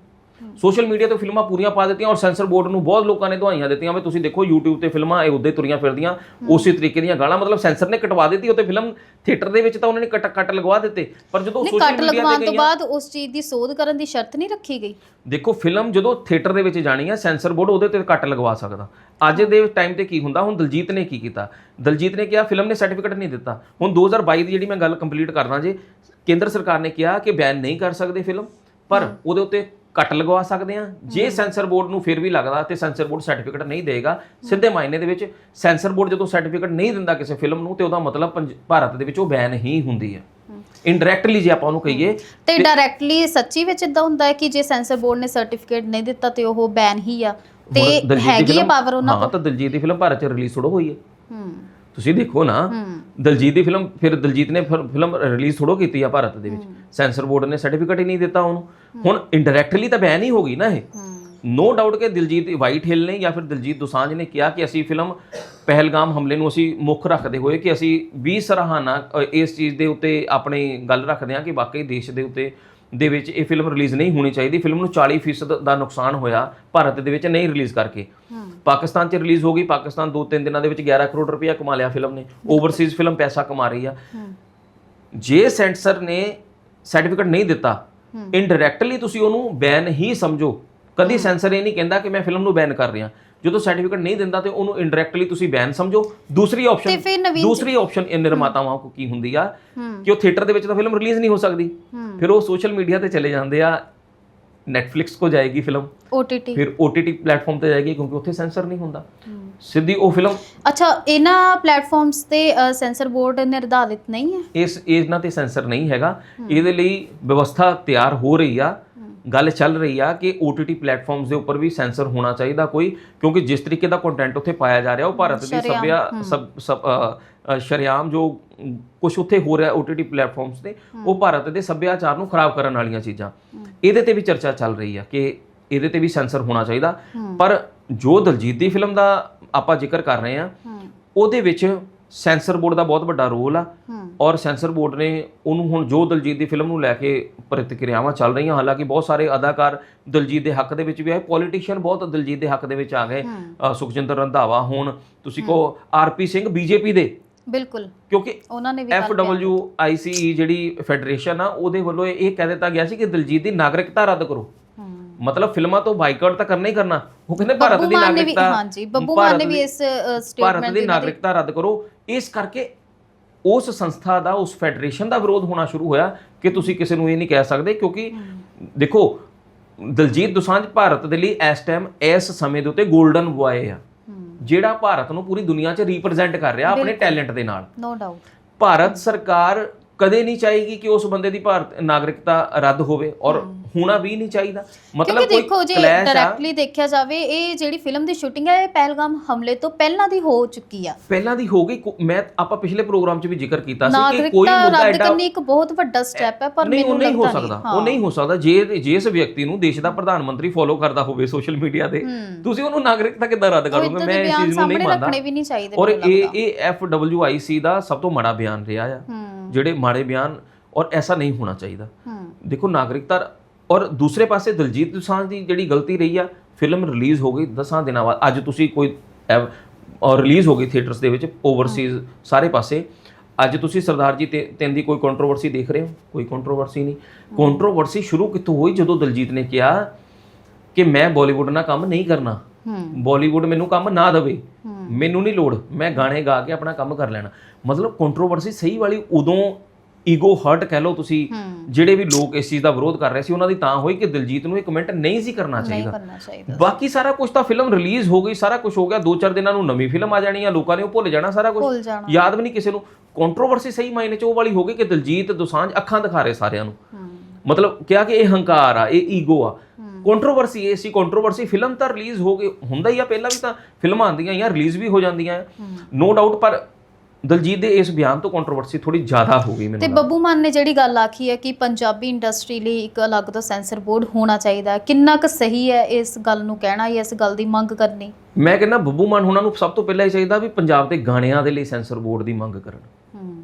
ਸੋਸ਼ਲ ਮੀਡੀਆ ਤੇ ਫਿਲਮਾਂ ਪੂਰੀਆਂ ਪਾ ਦਿੱਤੀਆਂ ਔਰ ਸੈਂਸਰ ਬੋਰਡ ਨੂੰ ਬਹੁਤ ਲੋਕਾਂ ਨੇ ਦਵਾਈਆਂ ਦਿੱਤੀਆਂ ਵੀ ਤੁਸੀਂ ਦੇਖੋ YouTube ਤੇ ਫਿਲਮਾਂ ਇਹ ਉੱਦੇ ਤੁਰੀਆਂ ਫਿਰਦੀਆਂ ਉਸੇ ਤਰੀਕੇ ਦੀਆਂ ਗਾਲਾਂ ਮਤਲਬ ਸੈਂਸਰ ਨੇ ਕਟਵਾ ਦਿੱਤੀ ਉਹ ਤੇ ਫਿਲਮ ਥੀਏਟਰ ਦੇ ਵਿੱਚ ਤਾਂ ਉਹਨਾਂ ਨੇ ਕੱਟ ਕੱਟ ਲਗਵਾ ਦਿੱਤੇ ਪਰ ਜਦੋਂ ਸੋਸ਼ਲ ਮੀਡੀਆ ਲਗਵਾਉਣ ਤੇ ਤੋਂ ਗਈਆਂ ਬਾਅਦ ਉਸ ਚੀਜ਼ ਦੀ ਸੋਧ ਕਰਨ ਦੀ ਸ਼ਰਤ ਨਹੀਂ ਰੱਖੀ ਗਈ। ਦੇਖੋ ਫਿਲਮ ਜਦੋਂ ਥੀਏਟਰ ਦੇ ਵਿੱਚ ਜਾਣੀ ਹੈ ਸੈਂਸਰ ਬੋਰਡ ਉਹਦੇ ਤੇ ਕੱਟ ਲਗਵਾ ਸਕਦਾ। ਅੱਜ ਦੇ ਟਾਈਮ ਤੇ ਕੀ ਹੁੰਦਾ? ਹੁਣ ਦਲਜੀਤ ਨੇ ਕੀ ਕੀਤਾ? ਦਲਜੀਤ ਨੇ ਕਿਹਾ ਫਿਲਮ ਨੇ ਸਰਟੀਫਿਕੇਟ ਨਹੀਂ ਦਿੱਤਾ। ਹੁਣ 2022 ਦੀ ਜਿਹੜੀ ਮੈਂ ਗੱਲ ਕੰਪਲੀਟ ਕਰਦਾ ਜੇ ਕੇਂਦਰ ਸਰਕਾਰ ਨੇ ਕਿਹਾ ਕਿ ਬੈਨ ਨਹੀਂ ਕਰ ਸਕਦੇ ਫਿਲਮ ਪਰ ਉਹਦੇ ਉੱਤੇ ਕੱਟ ਲਗਵਾ ਸਕਦੇ ਆ ਜੇ ਸੈਂਸਰ ਬੋਰਡ ਨੂੰ ਫਿਰ ਵੀ ਲੱਗਦਾ ਤੇ ਸੈਂਸਰ ਬੋਰਡ ਸਰਟੀਫਿਕੇਟ ਨਹੀਂ ਦੇਗਾ ਸਿੱਧੇ ਮਾਇਨੇ ਦੇ ਵਿੱਚ ਸੈਂਸਰ ਬੋਰਡ ਜਦੋਂ ਸਰਟੀਫਿਕੇਟ ਨਹੀਂ ਦਿੰਦਾ ਕਿਸੇ ਫਿਲਮ ਨੂੰ ਤੇ ਉਹਦਾ ਮਤਲਬ ਭਾਰਤ ਦੇ ਵਿੱਚ ਉਹ ਬੈਨ ਹੀ ਹੁੰਦੀ ਹੈ। ਇਨਡਾਇਰੈਕਟਲੀ ਜੇ ਆਪਾਂ ਉਹਨੂੰ ਕਹੀਏ ਤੇ ਡਾਇਰੈਕਟਲੀ ਸੱਚੀ ਵਿੱਚ ਇਦਾਂ ਹੁੰਦਾ ਹੈ ਕਿ ਜੇ ਸੈਂਸਰ ਬੋਰਡ ਨੇ ਸਰਟੀਫਿਕੇਟ ਨਹੀਂ ਦਿੱਤਾ ਤੇ ਉਹ ਬੈਨ ਹੀ ਆ। ਤੇ ਹੈਗੀ ਹੈ ਪਾਵਰ ਉਹਨਾਂ ਹਾਂ ਤਾਂ ਦਲਜੀਤ ਦੀ ਫਿਲਮ ਭਾਰਤ 'ਚ ਰਿਲੀਜ਼ ਥੋੜੋ ਹੋਈ ਹੈ। ਹੂੰ ਤੁਸੀਂ ਦੇਖੋ ਨਾ ਦਲਜੀਤ ਦੀ ਫਿਲਮ ਫਿਰ ਦਲਜੀਤ ਨੇ ਫਿਰ ਫਿਲਮ ਰਿਲੀਜ਼ ਥੋੜੋ ਕੀਤੀ ਆ ਭਾਰਤ ਦੇ ਵਿੱਚ। ਸੈਂਸਰ ਬੋਰਡ ਨੇ ਸਰਟੀਫਿਕੇਟ ਹੀ ਨਹੀਂ ਦਿੱਤਾ ਉਹਨੂੰ। ਹੁਣ ਇਨਡਾਇਰੈਕਟਲੀ ਤਾਂ ਬੈਨ ਹੀ ਹੋ ਗਈ ਨਾ ਇਹ। ਨੋ ਡਾਊਟ ਕਿ ਦਿਲਜੀਤ ਵਾਈਟ ਹਿੱਲ ਨੇ ਜਾਂ ਫਿਰ ਦਿਲਜੀਤ ਦੋਸਾਂਝ ਨੇ ਕਿਹਾ ਕਿ ਅਸੀਂ ਫਿਲਮ ਪਹਿਲਗਾਮ ਹਮਲੇ ਨੂੰ ਅਸੀਂ ਮੁੱਖ ਰੱਖਦੇ ਹੋਏ ਕਿ ਅਸੀਂ ਵੀ ਸਰਾਹਨਾ ਇਸ ਚੀਜ਼ ਦੇ ਉੱਤੇ ਆਪਣੀ ਗੱਲ ਰੱਖਦੇ ਹਾਂ ਕਿ ਵਾਕਈ ਦੇਸ਼ ਦੇ ਉੱਤੇ ਦੇ ਵਿੱਚ ਇਹ ਫਿਲਮ ਰਿਲੀਜ਼ ਨਹੀਂ ਹੋਣੀ ਚਾਹੀਦੀ। ਫਿਲਮ ਨੂੰ 40% ਦਾ ਨੁਕਸਾਨ ਹੋਇਆ ਭਾਰਤ ਦੇ ਵਿੱਚ ਨਹੀਂ ਰਿਲੀਜ਼ ਕਰਕੇ। ਪਾਕਿਸਤਾਨ 'ਚ ਰਿਲੀਜ਼ ਹੋ ਗਈ ਪਾਕਿਸਤਾਨ 2-3 ਦਿਨਾਂ ਦੇ ਵਿੱਚ 11 ਕਰੋੜ ਰੁਪਇਆ ਕਮਾ ਲਿਆ ਫਿਲਮ ਨੇ। ਓਵਰਸੀਜ਼ ਫਿਲਮ ਪੈਸਾ ਕਮਾ ਰਹੀ ਆ। ਜੇ ਸੈਂਸਰ ਨੇ ਸਰਟੀਫਿਕੇਟ ਨਹੀਂ ਦਿੱਤਾ। ਇਨਡਾਇਰੈਕਟਲੀ ਤੁਸੀਂ ਉਹਨੂੰ ਬੈਨ ਹੀ ਸਮਝੋ। ਕਦੀ ਸੈਂਸਰ ਇਹ ਨਹੀਂ ਕਹਿੰਦਾ ਕਿ ਮੈਂ ਫਿਲਮ ਨੂੰ ਬੈਨ ਕਰ ਰਿਹਾ। ਜਦੋਂ ਸਰਟੀਫਿਕੇਟ ਨਹੀਂ ਦਿੰਦਾ ਤੇ ਉਹਨੂੰ ਇਨਡਾਇਰੈਕਟਲੀ ਤੁਸੀਂ ਬੈਨ ਸਮਝੋ। ਦੂਸਰੀ ਆਪਸ਼ਨ ਦੂਸਰੀ ਆਪਸ਼ਨ ਇਹ ਨਿਰਮਾਤਾਵਾਂ ਕੋ ਕੀ ਹੁੰਦੀ ਆ ਕਿ ਉਹ ਥੀਏਟਰ ਦੇ ਵਿੱਚ ਤਾਂ ਫਿਲਮ ਰਿਲੀਜ਼ ਨਹੀਂ ਹੋ ਸਕਦੀ। ਫਿਰ ਉਹ ਸੋਸ਼ਲ ਮੀਡੀਆ ਤੇ ਚਲੇ ਜਾਂਦੇ ਆ। ਨੈਟਫਲਿਕਸ ਕੋ ਜਾਏਗੀ ਫਿਲਮ OTT ਫਿਰ OTT ਪਲੇਟਫਾਰਮ ਤੇ ਜਾਏਗੀ ਕਿਉਂਕਿ ਉੱਥੇ ਸੈਂਸਰ ਨਹੀਂ ਹੁੰਦਾ। ਸਿੱਧੀ ਉਹ ਫਿਲਮ ਅੱਛਾ ਇਹਨਾਂ ਪਲੇਟਫਾਰਮਸ ਤੇ ਸੈਂਸਰ ਬੋਰਡ ਨਿਰਧਾਰਿਤ ਨਹੀਂ ਹੈ? ਇਸ ਇਹਨਾਂ ਤੇ ਸੈਂਸਰ ਨਹੀਂ ਹੈਗਾ। ਇਹਦੇ ਲਈ ਵਿਵਸਥਾ ਤਿਆਰ ਹੋ ਰਹੀ ਆ। ਗੱਲ ਚੱਲ ਰਹੀ ਆ ਕਿ OTT ਪਲੇਟਫਾਰਮਸ ਦੇ ਉੱਪਰ ਵੀ ਸੈਂਸਰ ਹੋਣਾ ਚਾਹੀਦਾ ਕੋਈ ਕਿਉਂਕਿ ਜਿਸ ਤਰੀਕੇ ਦਾ ਕੰਟੈਂਟ ਉੱਥੇ ਪਾਇਆ ਜਾ ਰਿਹਾ ਉਹ ਭਾਰਤ ਦੀ ਸਭਿਆ ਸ਼ਰੇਆਮ ਜੋ ਕੁਝ ਉੱਥੇ ਹੋ ਰਿਹਾ OTT ਪਲੇਟਫਾਰਮਸ ਤੇ ਉਹ ਭਾਰਤ ਦੇ ਸੱਭਿਆਚਾਰ ਨੂੰ ਖਰਾਬ ਕਰਨ ਵਾਲੀਆਂ ਚੀਜ਼ਾਂ। ਇਹਦੇ ਤੇ ਵੀ ਚਰਚਾ ਚੱਲ ਰਹੀ ਆ ਕਿ ਇਹਦੇ ਤੇ ਵੀ ਸੈਂਸਰ ਹੋਣਾ ਚਾਹੀਦਾ। ਪਰ ਜੋ ਦਲਜੀਤ ਦੀ ਫਿਲਮ ਦਾ ਆਪਾਂ ਜ਼ਿਕਰ ਕਰ ਰਹੇ ਆ ਹੂੰ। ਉਹਦੇ ਵਿੱਚ ਸੈਂਸਰ ਬੋਰਡ ਦਾ ਬਹੁਤ ਵੱਡਾ ਰੋਲ ਆ। ਔਰ ਸੈਂਸਰ ਬੋਰਡ ਨੇ ਉਹਨੂੰ ਹੁਣ ਜੋ ਦਲਜੀਤ ਦੀ ਫਿਲਮ ਨੂੰ ਲੈ ਕੇ ਪ੍ਰਤੀਕਿਰਿਆਵਾਂ ਚੱਲ ਰਹੀਆਂ ਹਾਲਾਂਕਿ ਬਹੁਤ ਸਾਰੇ ਅਦਾਕਾਰ ਦਲਜੀਤ ਦੇ ਹੱਕ ਦੇ ਵਿੱਚ ਵੀ ਆਏ। ਪੋਲੀਟੀਸ਼ੀਅਨ ਬਹੁਤ ਦਲਜੀਤ ਦੇ ਹੱਕ ਦੇ ਵਿੱਚ ਆ ਗਏ। ਸੁਖਜਿੰਦਰ ਰੰਧਾਵਾ ਹੁਣ। ਤੁਸੀਂ ਕੋ ਆਰਪੀ ਸਿੰਘ ਬੀਜੇਪੀ ਦੇ ਬਿਲਕੁਲ। ਕਿਉਂਕਿ ਉਹਨਾਂ ਨੇ ਵੀ ਐਫ ਡਬਲਯੂ ਆਈਸੀ ਜਿਹੜੀ ਫੈਡਰੇਸ਼ਨ ਆ ਉਹਦੇ ਵੱਲੋਂ ਇਹ ਕਹਿ ਦਿੱਤਾ ਗਿਆ ਸੀ ਕਿ ਦਲਜੀਤ ਦੀ ਨਾਗਰਿਕਤਾ ਰੱਦ ਕਰੋ। ਮਤਲਬ ਫਿਲਮਾਂ ਤੋਂ ਬਾਈਕਾਟ ਤਾਂ ਕਰਨਾ ਹੀ ਕਰਨਾ। ਉਹ ਕਹਿੰਦੇ ਭਾਰਤ ਦੀ ਨਾਗਰਿਕਤਾ ਹਾਂਜੀ ਬੱਬੂ ਮਾਨ ਭਾਰਤ ਨੇ ਵੀ ਇਸ ਭਾਰਤ ਸਟੇਟਮੈਂਟ ਦੀ ਨਾਗਰਿਕਤਾ ਰੱਦ ਕਰੋ। ਇਸ ਕਰਕੇ ਉਸ ਸੰਸਥਾ ਦਾ ਉਸ ਫੈਡਰੇਸ਼ਨ ਦਾ ਵਿਰੋਧ ਹੋਣਾ ਸ਼ੁਰੂ ਹੋਇਆ ਕਿ ਤੁਸੀਂ ਕਿਸੇ ਨੂੰ ਇਹ ਨਹੀਂ ਕਹਿ ਸਕਦੇ ਕਿਉਂਕਿ ਦੇਖੋ ਦਲਜੀਤ ਦੋਸਾਂਝ ਭਾਰਤ ਦੇ ਲਈ ਇਸ ਟਾਈਮ ਇਸ ਸਮੇਂ ਦੇ ਉੱਤੇ 골ਡਨ ਬੁਆਏ ਆ। ਜਿਹੜਾ ਭਾਰਤ ਨੂੰ ਪੂਰੀ ਦੁਨੀਆ 'ਚ ਰਿਪਰੈਜ਼ੈਂਟ ਕਰ ਰਿਹਾ ਆਪਣੇ ਟੈਲੈਂਟ ਦੇ ਨਾਲ। ਨੋ ਡਾਊਟ ਭਾਰਤ ਸਰਕਾਰ ਕਦੇ ਨਹੀਂ ਚਾਹੇਗੀ ਕਿ ਉਸ ਬੰਦੇ ਦੀ ਭਾਰਤ ਨਾਗਰਿਕਤਾ ਰੱਦ ਹੋਵੇ ਔਰ ਹੋਣਾ ਵੀ ਨਹੀਂ ਚਾਹੀਦਾ। ਮਤਲਬ ਕੋਈ ਦੇਖੋ ਜੇ ਡਾਇਰੈਕਟਲੀ ਦੇਖਿਆ ਜਾਵੇ ਇਹ ਜਿਹੜੀ ਫਿਲਮ ਦੀ ਸ਼ੂਟਿੰਗ ਹੈ ਇਹ ਪਹਿਲਗਾਮ ਹਮਲੇ ਤੋਂ ਪਹਿਲਾਂ ਦੀ ਹੋ ਚੁੱਕੀ ਆ। ਪਹਿਲਾਂ ਦੀ ਹੋ ਗਈ। ਮੈਂ ਆਪਾਂ ਪਿਛਲੇ ਪ੍ਰੋਗਰਾਮ 'ਚ ਵੀ ਜ਼ਿਕਰ ਕੀਤਾ ਸੀ ਕਿ ਕੋਈ ਮੁੱਦਾ ਐਡਾ ਕਰਨੀ ਇੱਕ ਬਹੁਤ ਵੱਡਾ ਸਟੈਪ ਹੈ ਪਰ ਮੈਨੂੰ ਨਹੀਂ ਹੋ ਸਕਦਾ। ਉਹ ਨਹੀਂ ਹੋ ਸਕਦਾ। ਜੇ ਜਿਸ ਵਿਅਕਤੀ ਨੂੰ ਦੇਸ਼ ਦਾ ਪ੍ਰਧਾਨ ਮੰਤਰੀ ਫੋਲੋ ਕਰਦਾ ਹੋਵੇ ਸੋਸ਼ਲ ਮੀਡੀਆ ਤੇ। ਤੁਸੀਂ ਉਹਨੂੰ ਨਾਗਰਿਕਤਾ ਕਿੱਦਾਂ ਰੱਦ ਕਰੋਗੇ? ਮੈਂ ਇਸ ਚੀਜ਼ ਨੂੰ ਨਹੀਂ ਮੰਨਦਾ। ਔਰ ਇਹ। ਇਹ ਐਫ ਡਬਲਯੂ ਆਈ ਸੀ ਦਾ ਸਭ ਤੋਂ ਮਾੜਾ ਬਿਆਨ ਰਿਹਾ ਆ। ਜਿਹੜੇ ਮਾੜੇ ਬਿਆਨ ਔਰ ਐਸਾ ਨਹੀਂ ਹੋਣਾ ਚਾਹੀਦਾ। ਦੇਖੋ ਨਾਗਰਿਕਤਾ ਔਰ ਦੂਸਰੇ ਪਾਸੇ ਦਲਜੀਤ ਦੋਸਾਂਝ ਦੀ ਜਿਹੜੀ ਗਲਤੀ ਰਹੀ ਆ ਫਿਲਮ ਰਿਲੀਜ਼ ਹੋ ਗਈ 10 ਦਿਨਾਂ ਬਾਅਦ। ਅੱਜ ਤੁਸੀਂ ਕੋਈ ਔਰ ਰਿਲੀਜ਼ ਹੋ ਗਈ ਥੀਏਟਰਸ ਦੇ ਵਿੱਚ ਓਵਰਸੀਜ਼ ਸਾਰੇ ਪਾਸੇ। ਅੱਜ ਤੁਸੀਂ ਸਰਦਾਰ ਜੀ ਤੇ ਤਿੰਨ ਦੀ ਕੋਈ ਕੰਟਰੋਵਰਸੀ ਦੇਖ ਰਹੇ ਹੋ? ਕੋਈ ਕੰਟਰੋਵਰਸੀ ਨਹੀਂ। ਕੰਟਰੋਵਰਸੀ ਸ਼ੁਰੂ ਕਿੱਥੋਂ ਹੋਈ? ਜਦੋਂ ਦਲਜੀਤ ਨੇ ਕਿਹਾ ਕਿ ਮੈਂ ਬਾਲੀਵੁੱਡ ਨਾਲ ਕੰਮ ਨਹੀਂ ਕਰਨਾ। ਹੂੰ। ਬਾਲੀਵੁੱਡ ਮੈਨੂੰ ਕੰਮ ਨਾ ਦੇਵੇ। ਮੈਨੂੰ ਨਹੀਂ ਲੋੜ। ਮੈਂ ਗਾਣੇ ਗਾ ਕੇ ਆਪਣਾ ਕੰਮ ਕਰ ਲੈਣਾ। ਮਤਲਬ ਕੰਟਰੋਵਰਸੀ ਸਹੀ ਵਾਲੀ ਉਦੋਂ ਈਗੋ ਹਰਟ ਕਹਿ ਲਓ ਤੁਸੀਂ ਜਿਹੜੇ ਵੀ ਲੋਕ ਇਸ ਚੀਜ਼ ਦਾ ਵਿਰੋਧ ਕਰ ਰਹੇ ਸੀ ਉਹਨਾਂ ਦੀ ਤਾਂ ਹੋਈ ਕਿ ਦਿਲਜੀਤ ਨੂੰ ਇਹ ਕਮੈਂਟ ਨਹੀਂ ਸੀ ਕਰਨਾ ਚਾਹੀਦਾ। ਬਾਕੀ ਸਾਰਾ ਕੁਝ ਤਾਂ ਫਿਲਮ ਰਿਲੀਜ਼ ਹੋ ਗਈ ਸਾਰਾ ਕੁਝ ਹੋ ਗਿਆ ਦੋ ਚਾਰ ਦਿਨਾਂ ਨੂੰ ਨਵੀਂ ਫਿਲਮ ਆ ਜਾਣੀ ਆ ਲੋਕਾਂ ਨੇ ਉਹ ਭੁੱਲ ਜਾਣਾ ਸਾਰਾ ਕੁਝ ਯਾਦ ਵੀ ਨਹੀਂ ਕਿਸੇ ਨੂੰ। ਕੰਟਰੋਵਰਸੀ ਸਹੀ ਮਾਇਨੇ ਚ ਉਹ ਵਾਲੀ ਹੋ ਗਈ ਕਿ ਦਿਲਜੀਤ ਦੋਸਾਂਝ ਅੱਖਾਂ ਦਿਖਾ ਰਹੇ ਸਾਰਿਆਂ ਨੂੰ। ਮਤਲਬ ਕਿਹਾ ਕਿ ਇਹ ਹੰਕਾਰ ਆ ਇਹ ਈਗੋ ਆ। ਕੰਟਰੋਵਰਸੀ ਇਹ ਸੀ ਕੰਟਰੋਵਰਸੀ ਫਿਲਮ ਤਾਂ ਰਿਲੀਜ਼ ਹੋ ਗਈ ਹੁੰਦਾ ਹੀ ਆ ਪਹਿਲਾਂ ਵੀ ਤਾਂ ਫਿਲਮਾਂ ਆਉਂਦੀਆਂ ਜਾਂ ਰਿਲੀਜ਼ ਵੀ ਹੋ ਜਾਂਦੀਆਂ। ਨੋ ਡਾਊਟ ਪਰ ਦਲਜੀਤ ਦੇ ਇਸ ਬਿਆਨ ਤੋਂ ਕੰਟਰੋਵਰਸੀ ਥੋੜੀ ਜ਼ਿਆਦਾ ਹੋ ਗਈ ਤੇ ਮੈਨੂੰ ਬੱਬੂ ਮਾਨ ਨੇ ਜਿਹੜੀ ਗੱਲ ਆਖੀ ਹੈ ਕਿ ਪੰਜਾਬੀ ਇੰਡਸਟਰੀ ਲਈ ਇੱਕ ਅਲੱਗ ਤੋਂ ਸੈਂਸਰ ਬੋਰਡ ਹੋਣਾ ਚਾਹੀਦਾ ਹੈ। ਕਿੰਨਾ ਕੁ ਸਹੀ ਹੈ ਇਸ ਗੱਲ ਨੂੰ ਕਹਿਣਾ ਜਾਂ ਇਸ ਗੱਲ ਦੀ ਮੰਗ ਕਰਨੀ? ਮੈਂ ਕਹਿੰਦਾ ਬੱਬੂ ਮਾਨ ਉਹਨਾਂ ਨੂੰ ਸਭ ਤੋਂ ਪਹਿਲਾਂ ਇਹ ਚਾਹੀਦਾ ਵੀ ਪੰਜਾਬ ਦੇ ਗਾਣਿਆਂ ਦੇ ਲਈ ਸੈਂਸਰ ਬੋਰਡ ਦੀ ਮੰਗ ਕਰਨ। ਹੂੰ।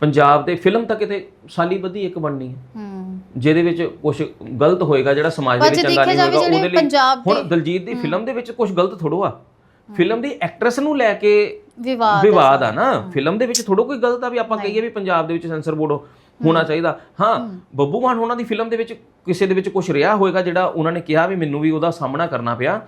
ਪੰਜਾਬ ਦੇ ਫਿਲਮ ਤਾਂ ਕਿਤੇ ਸਾਲੀ ਬੱਧੀ ਇੱਕ ਬਣਨੀ ਹੈ। ਹੂੰ। ਜਿਹਦੇ ਵਿੱਚ ਕੁਝ ਗਲਤ ਹੋਏਗਾ ਜਿਹੜਾ ਸਮਾਜ ਦੇ ਪਰ ਵਿੱਚ ਚੰਗਾ ਦੇਖਿਆ ਨਹੀਂ ਜਾਵੇ ਹੋਏਗਾ ਜਿਹੜੇ ਉਹਦੇ ਲਈ ਪੰਜਾਬ ਹੁਣ ਦੇ ਦਲਜੀਤ ਦੀ ਫਿਲਮ ਦੇ ਵਿੱਚ ਕੁਝ ਗਲਤ ਥੋੜੋ ਆ ਫਿਲਮ ਦੀ ਐਕਟਰੈਸ ਨੂੰ ਲੈ ਕੇ ਵਿਵਾਦ ਵਿਵਾਦ ਆ ਨਾ। ਫਿਲਮ ਦੇ ਵਿੱਚ ਥੋੜੋ ਕੋਈ ਗਲਤ ਆ ਵੀ ਆਪਾਂ ਕਹੀਏ ਵੀ ਪੰਜਾਬ ਦੇ ਵਿੱਚ ਸੈਂਸਰ ਬੋਰਡ ਹੋਣਾ ਚਾਹੀਦਾ। ਹਾਂ ਬੱਬੂ ਮਾਨ ਉਹਨਾਂ ਦੀ ਫਿਲਮ ਦੇ ਵਿੱਚ ਕਿਸੇ ਦੇ ਵਿੱਚ ਕੁਝ ਰਿਹਾ ਹੋਏਗਾ ਜਿਹੜਾ ਉਹਨਾਂ ਨੇ ਕਿਹਾ ਵੀ ਮੈਨੂੰ ਵੀ ਉਹਦਾ ਸਾਹਮਣਾ ਕਰਨਾ ਪਿਆ।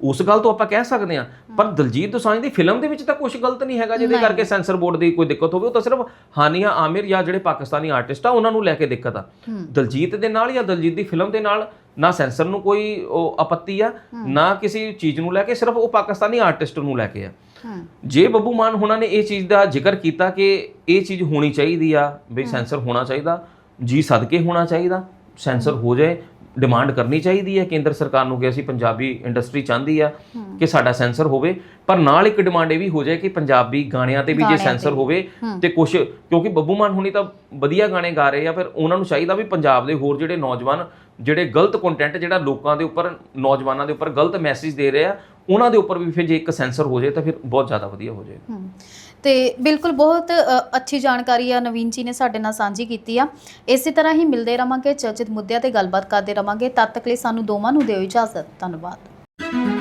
ਉਸ ਗੱਲ ਤੋਂ ਆਪਾਂ ਕਹਿ ਸਕਦੇ ਹਾਂ। ਪਰ ਦਲਜੀਤ ਦੋਸਾਂਝ ਦੀ ਫਿਲਮ ਦੇ ਵਿੱਚ ਤਾਂ ਕੁਝ ਗਲਤ ਨਹੀਂ ਹੈਗਾ। ਜਿਹਦੇ ਕਰਕੇ ਸੈਂਸਰ ਬੋਰਡ ਦੀ ਕੋਈ ਦਿੱਕਤ ਹੋਵੇ ਉਹ ਤਾਂ ਸਿਰਫ ਹਾਨੀਆ ਆਮਿਰ ਜਾਂ ਜਿਹੜੇ ਪਾਕਿਸਤਾਨੀ ਆਰਟਿਸਟ ਆ ਉਹਨਾਂ ਨੂੰ ਲੈ ਕੇ ਦਿੱਕਤ ਆ। ਦਲਜੀਤ ਦੇ ਨਾਲ ਜਾਂ ਦਲਜੀਤ ਦੀ ਫਿਲਮ ਦੇ ਨਾਲ ਨਾ ਸੈਂਸਰ ਨੂੰ ਕੋਈ ਉਹ ਆਪੱਤੀ ਆ ਨਾ ਕਿਸੇ ਚੀਜ਼ ਨੂੰ ਲੈ ਕੇ ਸਿਰਫ ਉਹ ਪਾਕਿਸਤਾਨੀ ਆਰਟਿਸਟ ਨੂੰ ਲੈ ਕੇ ਆ। ਜੇ ਬੱਬੂ ਮਾਨ ਹੁਣਾਂ ਨੇ ਇਹ ਚੀਜ਼ ਦਾ ਜ਼ਿਕਰ ਕੀਤਾ ਕਿ ਇਹ ਚੀਜ਼ ਹੋਣੀ ਚਾਹੀਦੀ ਆ ਵੀ ਸੈਂਸਰ ਹੋਣਾ ਚਾਹੀਦਾ ਜੀ ਸਦਕੇ ਹੋਣਾ ਚਾਹੀਦਾ ਸੈਂਸਰ ਹੋ। ਜਾਏ ਡਿਮਾਂਡ ਕਰਨੀ ਚਾਹੀਦੀ ਹੈ ਕੇਂਦਰ ਸਰਕਾਰ ਨੂੰ ਕਿ ਅਸੀਂ ਪੰਜਾਬੀ ਇੰਡਸਟਰੀ ਚਾਹੁੰਦੀ ਆ ਕਿ ਸਾਡਾ ਸੈਂਸਰ ਹੋਵੇ ਪਰ ਨਾਲ ਇੱਕ ਡਿਮਾਂਡ ਇਹ ਵੀ ਹੋ ਜਾਏ ਕਿ ਪੰਜਾਬੀ ਗਾਣਿਆਂ ਤੇ ਵੀ ਜੇ ਸੈਂਸਰ ਹੋਵੇ ਤੇ ਕੁਝ ਕਿਉਂਕਿ ਬੱਬੂ ਮਾਨ ਹੁਣੀ ਤਾਂ ਵਧੀਆ ਗਾਣੇ ਗਾ ਰਹੇ ਆ ਫਿਰ ਉਹਨਾਂ ਨੂੰ ਚਾਹੀਦਾ ਵੀ ਪੰਜਾਬ ਦੇ ਹੋਰ ਜਿਹੜੇ ਨੌਜਵਾਨ ਜਿਹੜੇ ਗਲਤ ਕੰਟੈਂਟ ਜਿਹੜਾ ਲੋਕਾਂ ਦੇ ਉੱਪਰ ਨੌਜਵਾਨਾਂ ਦੇ ਉੱਪਰ ਗਲਤ ਮੈਸੇਜ ਦੇ ਰਹੇ ਆ ਉਹਨਾਂ ਦੇ ਉੱਪਰ ਵੀ ਫਿਰ ਜੇ ਇੱਕ ਸੈਂਸਰ ਹੋ ਜਾਏ ਤਾਂ ਫਿਰ ਬਹੁਤ ਜ਼ਿਆਦਾ ਵਧੀਆ ਹੋ ਜਾਏਗਾ। ਤੇ ਬਿਲਕੁਲ ਬਹੁਤ ਅ, ਅੱਛੀ ਜਾਣਕਾਰੀ ਆ ਨਵੀਨ ਜੀ ਨੇ ਸਾਡੇ ਨਾਲ ਸਾਂਝੀ ਕੀਤੀ ਆ। ਇਸੇ ਤਰ੍ਹਾਂ ਹੀ ਮਿਲਦੇ ਰਵਾਂਗੇ ਚਰਚਿਤ ਮੁੱਦਿਆਂ ਤੇ ਗੱਲਬਾਤ ਕਰਦੇ ਰਵਾਂਗੇ। ਤਦ ਤੱਕ ਲਈ ਸਾਨੂੰ ਦੋਵਾਂ ਨੂੰ ਦਿਓ ਇਜਾਜ਼ਤ। ਧੰਨਵਾਦ।